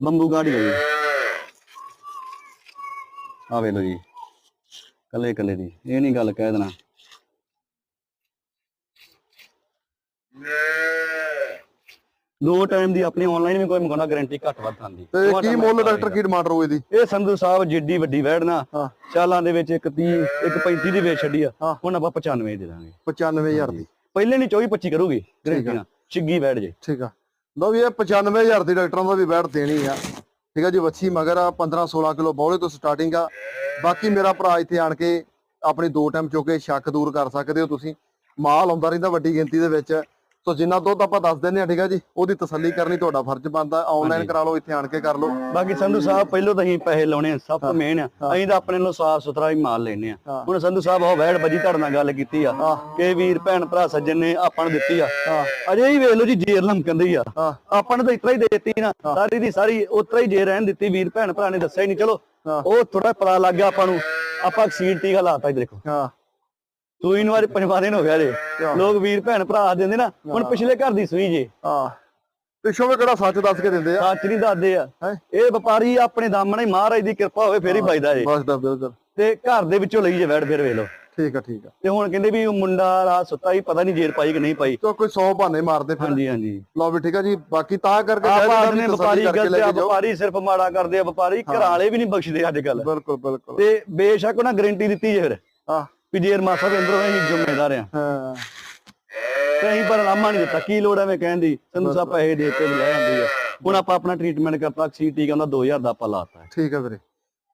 ਬੰਬੂ ਗਾੜੀ ਹੈ ਜੀ। ਆ ਵੇ ਲੋ ਜੀ। ਕੱਲੇ ਕੱਲੇ ਦੀ ਇਹ ਨਹੀਂ ਗੱਲ ਕਹਿ ਦੇਣਾ। ਦੋ ਟਾਈਮ ਦੀ ਆਪਣੀ ਆਨਲਾਈਨ ਵੀ ਕੋਈ ਮੰਗਾਉਣਾ ਗਾਰੰਟੀ ਘੱਟ ਵੱਧ ਆਂਦੀ ਤੇ ਕੀ ਮੁੱਲ ਡਾਕਟਰ ਕੀ ਡਿਮਾਂਡ ਰਹੂ ਇਹਦੀ ਇਹ ਸੰਧੂ ਸਾਹਿਬ ਜਿੱਡੀ ਵੱਡੀ ਵੈੜ ਨਾ ਹਾਂ। ਚਾਲਾਂ ਦੇ ਵਿੱਚ ਇੱਕ 30 ਇੱਕ 35 ਦੀ ਵੇਚ ਛੱਡੀ ਆ। ਹੁਣ ਆਪਾਂ 95 ਦੇ ਦਾਂਗੇ। 95000 ਦੀ। ਪਹਿਲੇ ਨਹੀਂ 24 25 ਕਰੂਗੀ। ਗਰੰਟੀ ਨਾਲ। ਚਿੱਗੀ ਵੈੜ ਜੇ। ਠੀਕ ਆ। ਲਓ ਵੀ ਇਹ 95000 ਦੀ ਡਾਕਟਰਾਂ ਦਾ ਵੀ ਬੈਠ ਦੇਣੀ ਆ। ਠੀਕ ਆ ਜੀ ਵੱਛੀ ਮਗਰ ਆ 15 16 ਕਿਲੋ ਬੌਲੇ ਤੋਂ ਸਟਾਰਟਿੰਗ ਆ। ਬਾਕੀ ਮੇਰਾ ਭਰਾ ਇੱਥੇ ਆਣ ਕੇ ਆਪਣੀ ਦੋ ਟਾਈਮ ਚੁੱਕੇ ਸ਼ੱਕ ਦੂਰ ਕਰ ਸਕਦੇ ਹੋ ਤੁਸੀਂ। ਮਾਲ ਆਉਂਦਾ ਰਹਿੰਦਾ ਵੱਡੀ ਗਿਣਤੀ ਦੇ ਵਿੱਚ। ਸੋ ਜਿੰਨਾ ਦੁੱਧ ਆਪਾਂ ਦੱਸ ਦਿੰਦੇ ਆ ਠੀਕ ਆ ਜੀ ਉਹਦੀ ਤਸੱਲੀ ਕਰਨੀ ਤੁਹਾਡਾ ਫਰਜ਼ ਬਣਦਾ ਆਨਲਾਈਨ। ਕਰਾ ਲਓ ਇੱਥੇ ਆਣ ਕੇ ਕਰ ਲਓ। ਬਾਕੀ ਸੰਧੂ ਸਾਹਿਬ ਪਹਿਲੋਂ ਤਾਂ ਅਸੀਂ ਪੈਸੇ ਲਾਉਣੇ ਆ ਸਭ ਤੋਂ ਮੇਨ ਆ। ਅਸੀਂ ਤਾਂ ਆਪਣੇ ਨੂੰ ਸਾਫ਼ ਸੁਥਰਾ ਹੀ ਮਾਲ ਲੈਨੇ ਆ। ਹੁਣ ਸੰਧੂ ਸਾਹਿਬ ਉਹ ਵੈੜ ਬਜੀ ਤੁਹਾਡੇ ਨਾਲ ਗੱਲ ਕੀਤੀ ਆ। ਕਿ ਵੀਰ ਭੈਣ ਭਰਾ ਸੱਜਣ ਨੇ ਆਪਾਂ ਨੂੰ ਦਿੱਤੀ ਆ। ਅਜੇ ਹੀ ਵੇਖ ਲਓ ਜੀ ਜੇਰ ਲਮਕੰਦੀ ਆ। ਆਪਾਂ ਨੂੰ ਤਾਂ ਇਤਰਾ ਹੀ ਦੇ ਦਿੱਤੀ ਨਾ ਸਾਰੀ ਦੀ ਸਾਰੀ ਉਤਰਾ ਹੀ ਜੇ ਰਹਿਣ ਦਿੱਤੀ ਵੀਰ ਭੈਣ ਭਰਾ ਨੇ ਦੱਸਿਆ ਹੀ ਨਹੀਂ। ਚਲੋ। ਉਹ ਥੋੜਾ ਪਤਾ ਲੱਗ ਗਿਆ ਆਪਾਂ ਨੂੰ। ਆਪਾਂ ਅਕਸੀਡ ਟੀਕਾ ਲਾਤਾ ਦੇਖੋ। ਹਾਂ। ਸੂਈ ਨੂੰ ਅੱਜ ਪੰਜਵਾਂ ਦਿਨ ਹੋ ਗਿਆ ਜੇ। ਲੋਕ ਵੀਰ ਭੈਣ ਭਰਾ ਦਿੰਦੇ ਨਾ ਹੁਣ ਪਿਛਲੇ ਘਰ ਦੀ ਸੂਈ ਜੇ। ਹਾਂ। ਪਿੱਛੋਂ ਵੀ ਕਿਹੜਾ ਸੱਚ ਦੱਸ ਕੇ ਦਿੰਦੇ ਆ? ਸੱਚ ਨਹੀਂ ਦੱਸਦੇ ਆ? ਇਹ ਵਪਾਰੀ ਆਪਣੇ ਦਾਮਣੇ ਮਹਾਰਾਜ ਦੀ ਕਿਰਪਾ ਹੋਵੇ ਫੇਰ ਹੀ ਬਚਦਾ ਜੇ। ਬਸ ਦਾ ਬਿਲਕੁਲ। ਤੇ ਘਰ ਦੇ ਵਿੱਚੋਂ ਲਈ ਜੇ ਵੈੜ ਫਿਰ ਵੇਖ ਲਓ। ਠੀਕ ਆ ਠੀਕ ਆ। ਤੇ ਹੁਣ ਕਹਿੰਦੇ ਵੀ ਉਹ ਮੁੰਡਾ ਰਾਤ ਸੁੱਤਾ ਹੀ ਪਤਾ ਨਹੀਂ ਜੇਰ ਪਾਈ ਕਿ ਨਹੀਂ ਪਾਈ। ਤੋ ਕੋਈ 100 ਬਹਾਨੇ ਮਾਰਦੇ ਫਿਰ। ਹਾਂਜੀ ਹਾਂਜੀ। ਲਓ ਵੀ ਠੀਕ ਆ ਜੀ ਬਾਕੀ ਤਾਂ ਕਰਕੇ ਆਪ ਵੀ ਵਪਾਰੀ ਲੈ ਆ ਵਪਾਰੀ ਸਿਰਫ ਮਾੜਾ ਕਰਦੇ ਆ ਵਪਾਰੀ ਘਰਾਂ ਵਾਲੇ ਵੀ ਨਹੀਂ ਬਖਸ਼ਦੇ ਅੱਜ ਕੱਲ ਬਿਲਕੁਲ ਬਿਲਕੁਲ। ਤੇ ਬੇਸ਼ੱਕ ਉਹਨਾਂ ਗਾਰੰਟੀ ਦਿੱਤੀ ਜੇ ਫਿਰ। ਹਾਂ। ਵੀ ਜੇਰ ਮਾਸਾ ਦੇ ਅੰਦਰੋਂ ਅਸੀਂ ਜ਼ਿੰਮੇਦਾਰ ਆ ਹਾਂ। ਤੇ ਅਸੀਂ ਪਰ ਲਾਮਾ ਨਹੀਂ ਦਿੱਤਾ। ਕੀ ਲੋੜ ਐਵੇਂ ਕਹਿਣ ਦੀ? ਸੰਧੂ ਸਾਹਿਬ ਪੈਸੇ ਦੇ ਕੇ ਲੈ ਜਾਂਦੇ ਆ ਹੁਣ ਆਪਾਂ ਆਪਣਾ ਟ੍ਰੀਟਮੈਂਟ ਕਰਤਾ ਸੀ ਟੀਕਾ ਉਹਦਾ 2000 ਦਾ ਆਪਾਂ ਲਾਤਾ ਠੀਕ ਆ ਵੀਰੇ।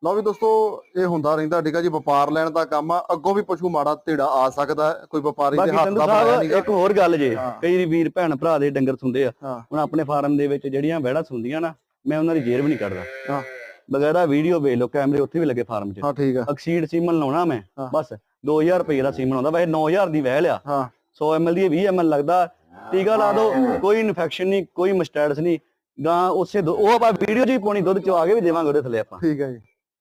ਲਓ ਵੀ ਦੋਸਤੋ ਇਹ ਹੁੰਦਾ ਰਹਿੰਦਾ ਠੀਕ ਆ ਜੀ ਵਪਾਰ ਲੈਣ ਦਾ ਕੰਮ ਆ। ਅੱਗੋਂ ਵੀ ਪਸ਼ੂ ਮਾੜਾ ਢੇੜਾ ਆ ਸਕਦਾ ਹੈ ਕੋਈ ਵਪਾਰੀ ਦੇ ਹੱਥ ਦਾ ਬਣਾਇਆ ਸਾਹਿਬ ਨਹੀਂਗਾ ਇੱਕ ਹੋਰ ਗੱਲ ਜੇ। ਹਾਂ। ਕਈ ਵੀਰ ਭੈਣ ਭਰਾ ਦੇ ਡੰਗਰ ਸੁੰਦੇ ਆ। ਹਾਂ। ਹੁਣ ਆਪਣੇ ਫਾਰਮ ਦੇ ਵਿੱਚ ਜਿਹੜੀਆਂ ਵਹਿੜਾ ਸੁੰਦੀਆਂ ਨਾ ਮੈਂ ਉਹਨਾਂ ਦੀ ਜੇਰ ਵੀ ਨਹੀਂ ਕੱਢਦਾ। ਹਾਂ। ਬਗੈਰਾ ਵੀਡੀਓ ਵੇਖ ਲਓ ਕੈਮਰੇ ਉੱਥੇ ਵੀ ਲੱਗੇ ਫਾਰਮ 'ਚ। ਹਾਂ ਠੀਕ ਆ। ਅਕਸੀਡ ਸੀਮਨ ਲਾਉਣਾ ਮੈਂ ਹਾਂ। ਬਸ। 2000 ਰੁਪਏ ਦਾ ਸੀਮਨ ਆਉਂਦਾ ਵੈਸੇ 9000 ਦੀ ਵਹਿ ਲਿਆ ਹਾਂ। 100 ml ਦੀ 20 ml ਲੱਗਦਾ ਟੀਕਾ ਲਾ ਦੋ ਕੋਈ ਇਨਫੈਕਸ਼ਨ ਨਹੀਂ ਕੋਈ ਮਸਟੈਡਸ ਨਹੀਂ ਗਾਂ ਉਸੇ ਦੁ- ਉਹ ਆਪਾਂ ਵੀਡੀਓ 'ਚ ਹੀ ਪਾਉਣੀ ਦੁੱਧ ਚਵਾ ਕੇ ਵੀ ਦੇਵਾਂਗੇ ਉਹਦੇ ਥੱਲੇ ਆਪਾਂ। ਠੀਕ ਆ ਜੀ।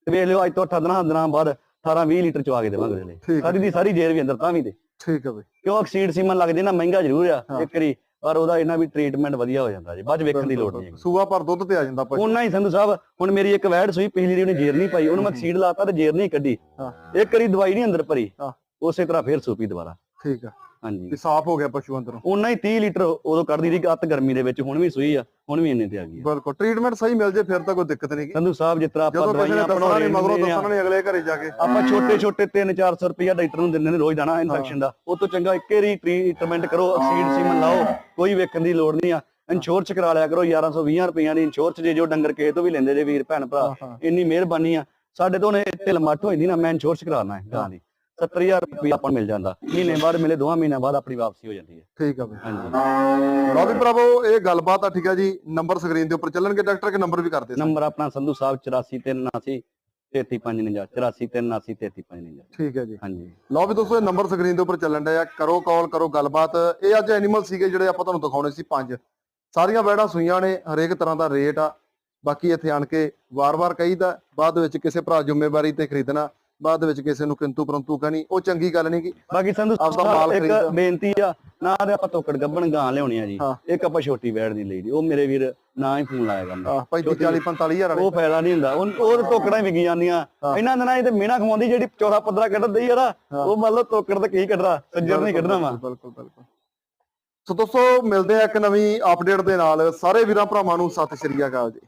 ਤੇ ਵੇਖ ਲਿਓ ਅੱਜ ਤੋਂ 18 ਦਿਨਾਂ ਬਾਅਦ 18 20 ਲੀਟਰ ਚਵਾ ਕੇ ਦੇਵਾਂਗੇ ਉਹਦੇ ਲਈ। ਠੀਕ ਆ ਸਾਰੀ ਦੀ ਸਾਰੀ ਜੇਰ ਵੀ ਅੰਦਰ ਤਾਂ ਵੀ ਦੇ ਠੀਕ ਆ ਬਈ ਕਿਉਂ ਅਕਸੀਡ ਸੀਮਨ ਲੱਗਦੇ ਨਾ ਮਹਿੰਗਾ ਜ਼ਰੂਰ ਆ। ਹਾਂ। ਇੱਕ ਵਾਰੀ ਪਰ ਉਹਦਾ ਇਹਨਾਂ ਵੀ ਟ੍ਰੀਟਮੈਂਟ ਵਧੀਆ ਹੋ ਜਾਂਦਾ ਜੀ ਬਾਅਦ 'ਚ ਵੇਖਣ ਦੀ ਲੋੜ ਨਹੀਂ ਸੂਆ ਪਰ ਦੁੱਧ ਤੇ ਆ ਜਾਂਦਾ ਪਸ਼ੂ ਉਹਨਾਂ ਹੀ ਸੰਧੂ ਸਾਹਿਬ ਹੁਣ ਮੇਰੀ ਇੱਕ ਵੈੜ ਸੂਈ ਪਿਛਲੀ ਦੀ ਉਹਨੇ ਜੇਰ ਨਹੀਂ ਪਾਈ ਉਹਨੂੰ ਮੈਂ ਸੀਡ ਲਾਤਾ ਤੇ ਜੇਰ ਨਹੀਂ ਕੱਢੀ। ਇੱਕ ਵਾਰੀ ਦਵਾਈ ਨਹੀਂ ਅੰਦਰ ਭਰੀ। ਉਸੇ ਤਰ੍ਹਾਂ ਫੇਰ ਸੂਪੀ ਦੁਬਾਰਾ। ਠੀਕ ਆ। ਹਾਂਜੀ। ਵੀ ਸਾਫ਼ ਹੋ ਗਿਆ ਪਸ਼ੂ ਅੰਦਰੋਂ? ਉਹਨਾਂ ਹੀ 30 ਲੀਟਰ ਉਦੋਂ ਕੱਢਦੀ ਸੀ ਅੱਤ ਗਰਮੀ ਦੇ ਵਿੱਚ ਹੁਣ ਵੀ ਸੂਈ ਆ ਹੁਣ ਵੀ ਇੰਨੇ ਤੇ ਆ ਗਈ ਆ। ਬਿਲਕੁਲ ਟ੍ਰੀਟਮੈਂਟ ਸਹੀ ਮਿਲ ਜੇ ਫਿਰ ਤਾਂ ਕੋਈ ਦਿੱਕਤ ਨਹੀਂ। ਸੰਧੂ ਸਾਹਿਬ ਜਿਸ ਤਰ੍ਹਾਂ ਆਪਾਂ ਜਦੋਂ ਕਿਸੇ ਨੇ ਦਵਾਈਆਂ ਦੱਸਣਾ ਨਹੀਂ ਮਗਰੋਂ ਦੱਸਣਾ ਨਹੀਂ ਅਗਲੇ ਘਰੇ ਜਾ ਕੇ। ਆਪਾਂ ਛੋਟੇ ਛੋਟੇ 3-400 ਰੁਪਇਆ ਡਾਕਟਰ ਨੂੰ ਦਿੰਦੇ ਨੇ ਰੋਜ਼ ਦਾਣਾ ਇਨਫੈਕਸ਼ਨ ਦਾ। ਉਹ ਤੋਂ ਚੰਗਾ ਇੱਕੇ ਰੀ ਟ੍ਰੀਟਮੈਂਟ ਕਰੋ ਅਕਸੀਡ ਸੀਮਨ ਲਾਓ ਕੋਈ ਵੇਖਣ ਦੀ ਲੋੜ ਨਹੀਂ ਆ। ਇੰਸ਼ੋਰੈਂਸ ਕਰਾ ਲਿਆ ਕਰੋ 1120 ਰੁਪਈਆਂ ਦੀ ਇੰਸ਼ੋਰੈਂਸ ਜੇ ਜੋ ਡੰਗਰ ਕਿਸੇ ਤੋਂ ਵੀ ਲੈਂਦੇ ਜੇ ਵੀਰ ਭੈਣ ਭਰਾ। ਇੰਨੀ ਮਿਹਰਬਾਨੀ ਆ। ਸਾਡੇ ਤੋਂ ਨੇ ਢਿੱਲ ਮੱਠ ਹੋ ਜਾਂਦੀ ਨਾ ਮੈਂ ਇੰਸ਼ੋਰੈਂਸ ਕਰਾਉਣਾ ਹੈ ਗਾਂ ਦੀ। 70000 ਰੁਪਇਆ ਆਪਾਂ ਨੂੰ ਮਿਲ ਜਾਂਦਾ। ਮਹੀਨੇ ਬਾਅਦ ਮਿਲੇ ਦੋਹਾਂ ਮਹੀਨਿਆਂ ਬਾਅਦ ਆਪਣੀ ਵਾਪਸੀ ਹੋ ਜਾਂਦੀ ਹੈ। ਠੀਕ ਆ ਬਈ। ਹਾਂਜੀ। ਲਓ ਵੀ ਭਰਾਵੋ ਇਹ ਗੱਲਬਾਤ ਆ ਠੀਕ ਆ ਜੀ ਨੰਬਰ ਸਕਰੀਨ ਦੇ ਉੱਪਰ ਚੱਲਣਗੇ ਡਾਕਟਰ ਕੇ ਨੰਬਰ ਵੀ ਕਰ ਦੇ ਨੰਬਰ ਆਪਣਾ ਸੰਧੂ ਸਾਹਿਬ 8439 33549 8439 33549 ਠੀਕ ਹੈ ਜੀ। ਹਾਂਜੀ। ਲਓ ਵੀ ਦੋਸਤੋ ਇਹ ਨੰਬਰ ਸਕਰੀਨ ਦੇ ਉੱਪਰ ਚੱਲਣ ਡਿਆ ਕਰੋ ਕਾਲ ਕਰੋ ਗੱਲਬਾਤ। ਇਹ ਅੱਜ ਐਨੀਮਲ ਸੀਗੇ ਜਿਹੜੇ ਆਪਾਂ ਤੁਹਾਨੂੰ ਦਿਖਾਉਣੇ ਸੀ ਪੰਜ। ਸਾਰੀਆਂ ਵੈੜਾਂ ਸੂਈਆਂ ਨੇ ਹਰੇਕ ਤਰ੍ਹਾਂ ਦਾ ਰੇਟ ਆ। ਬਾਕੀ ਇੱਥੇ ਆਣ ਕੇ ਵਾਰ-ਵਾਰ ਕਹੀਦਾ ਬਾਅਦ ਵਿੱਚ ਕਿਸੇ ਭਰਾ ਜ਼ਿੰਮੇਵਾਰੀ ਤੇ ਖਰੀਦਣਾ। ਬਾਅਦ ਵਿੱਚ ਕਿਸੇ ਨੂੰ ਕਿੰਤੂ ਪਰੰਤੂ ਕਹਣੀ ਉਹ ਚੰਗੀ ਗੱਲ ਨਹੀਂ ਗੀ। ਬਾਕੀ ਸੰਧੂ ਆਪਦਾ ਮਾਲ ਸਾਹਿਬ ਇੱਕ। ਬੇਨਤੀ ਆ ਨਾ ਤੇ ਆਪਾਂ ਤੋਕੜ ਗੱਬਣ ਗਾਂ ਲਿਆਉਣੀ ਆ ਜੀ। ਹਾਂ। ਇੱਕ ਆਪਾਂ ਛੋਟੀ ਬੈੜ ਦੀ ਲਈ ਦੀ ਉਹ ਮੇਰੇ ਵੀਰ ਨਾ ਹੀ ਫੋਨ ਲਾਇਆ ਆਹ 35 40 45 ਹਜ਼ਾਰ ਵਾਲੇ। ਉਹ ਫਾਇਦਾ ਨਹੀਂ ਹੁੰਦਾ ਉਹ ਉਹ ਤੇ ਤੋਕੜਾਂ ਹੀ ਵਿਕੀ ਜਾਂਦੀਆਂ। ਹਾਂ। ਇਹਨਾਂ ਦਿਨਾਂ 'ਚ ਤੇ ਮੀਣਾ ਖਵਾਉਂਦੀ ਜਿਹੜੀ 14 15 ਕੱਢਦੀ ਆ ਨਾ ਹਾਂ। ਉਹ ਮੰਨ ਲਓ ਤੋਕੜ ਤੇ ਕੀ ਕੱਢਦਾ ਸੱਜਰ ਨਹੀਂ ਕੱਢਣਾ ਵਾ। ਬਿਲਕੁਲ ਬਿਲਕੁਲ ਸੋ ਦੋਸਤੋ ਮਿਲਦੇ ਆ ਇੱਕ ਨਵੀਂ ਅਪਡੇਟ ਦੇ ਨਾਲ। ਸਾਰੇ ਵੀਰਾਂ ਭਰਾਵਾਂ ਨੂੰ ਸਤਿ ਸ਼੍ਰੀ ਅਕਾਲ ਜੀ।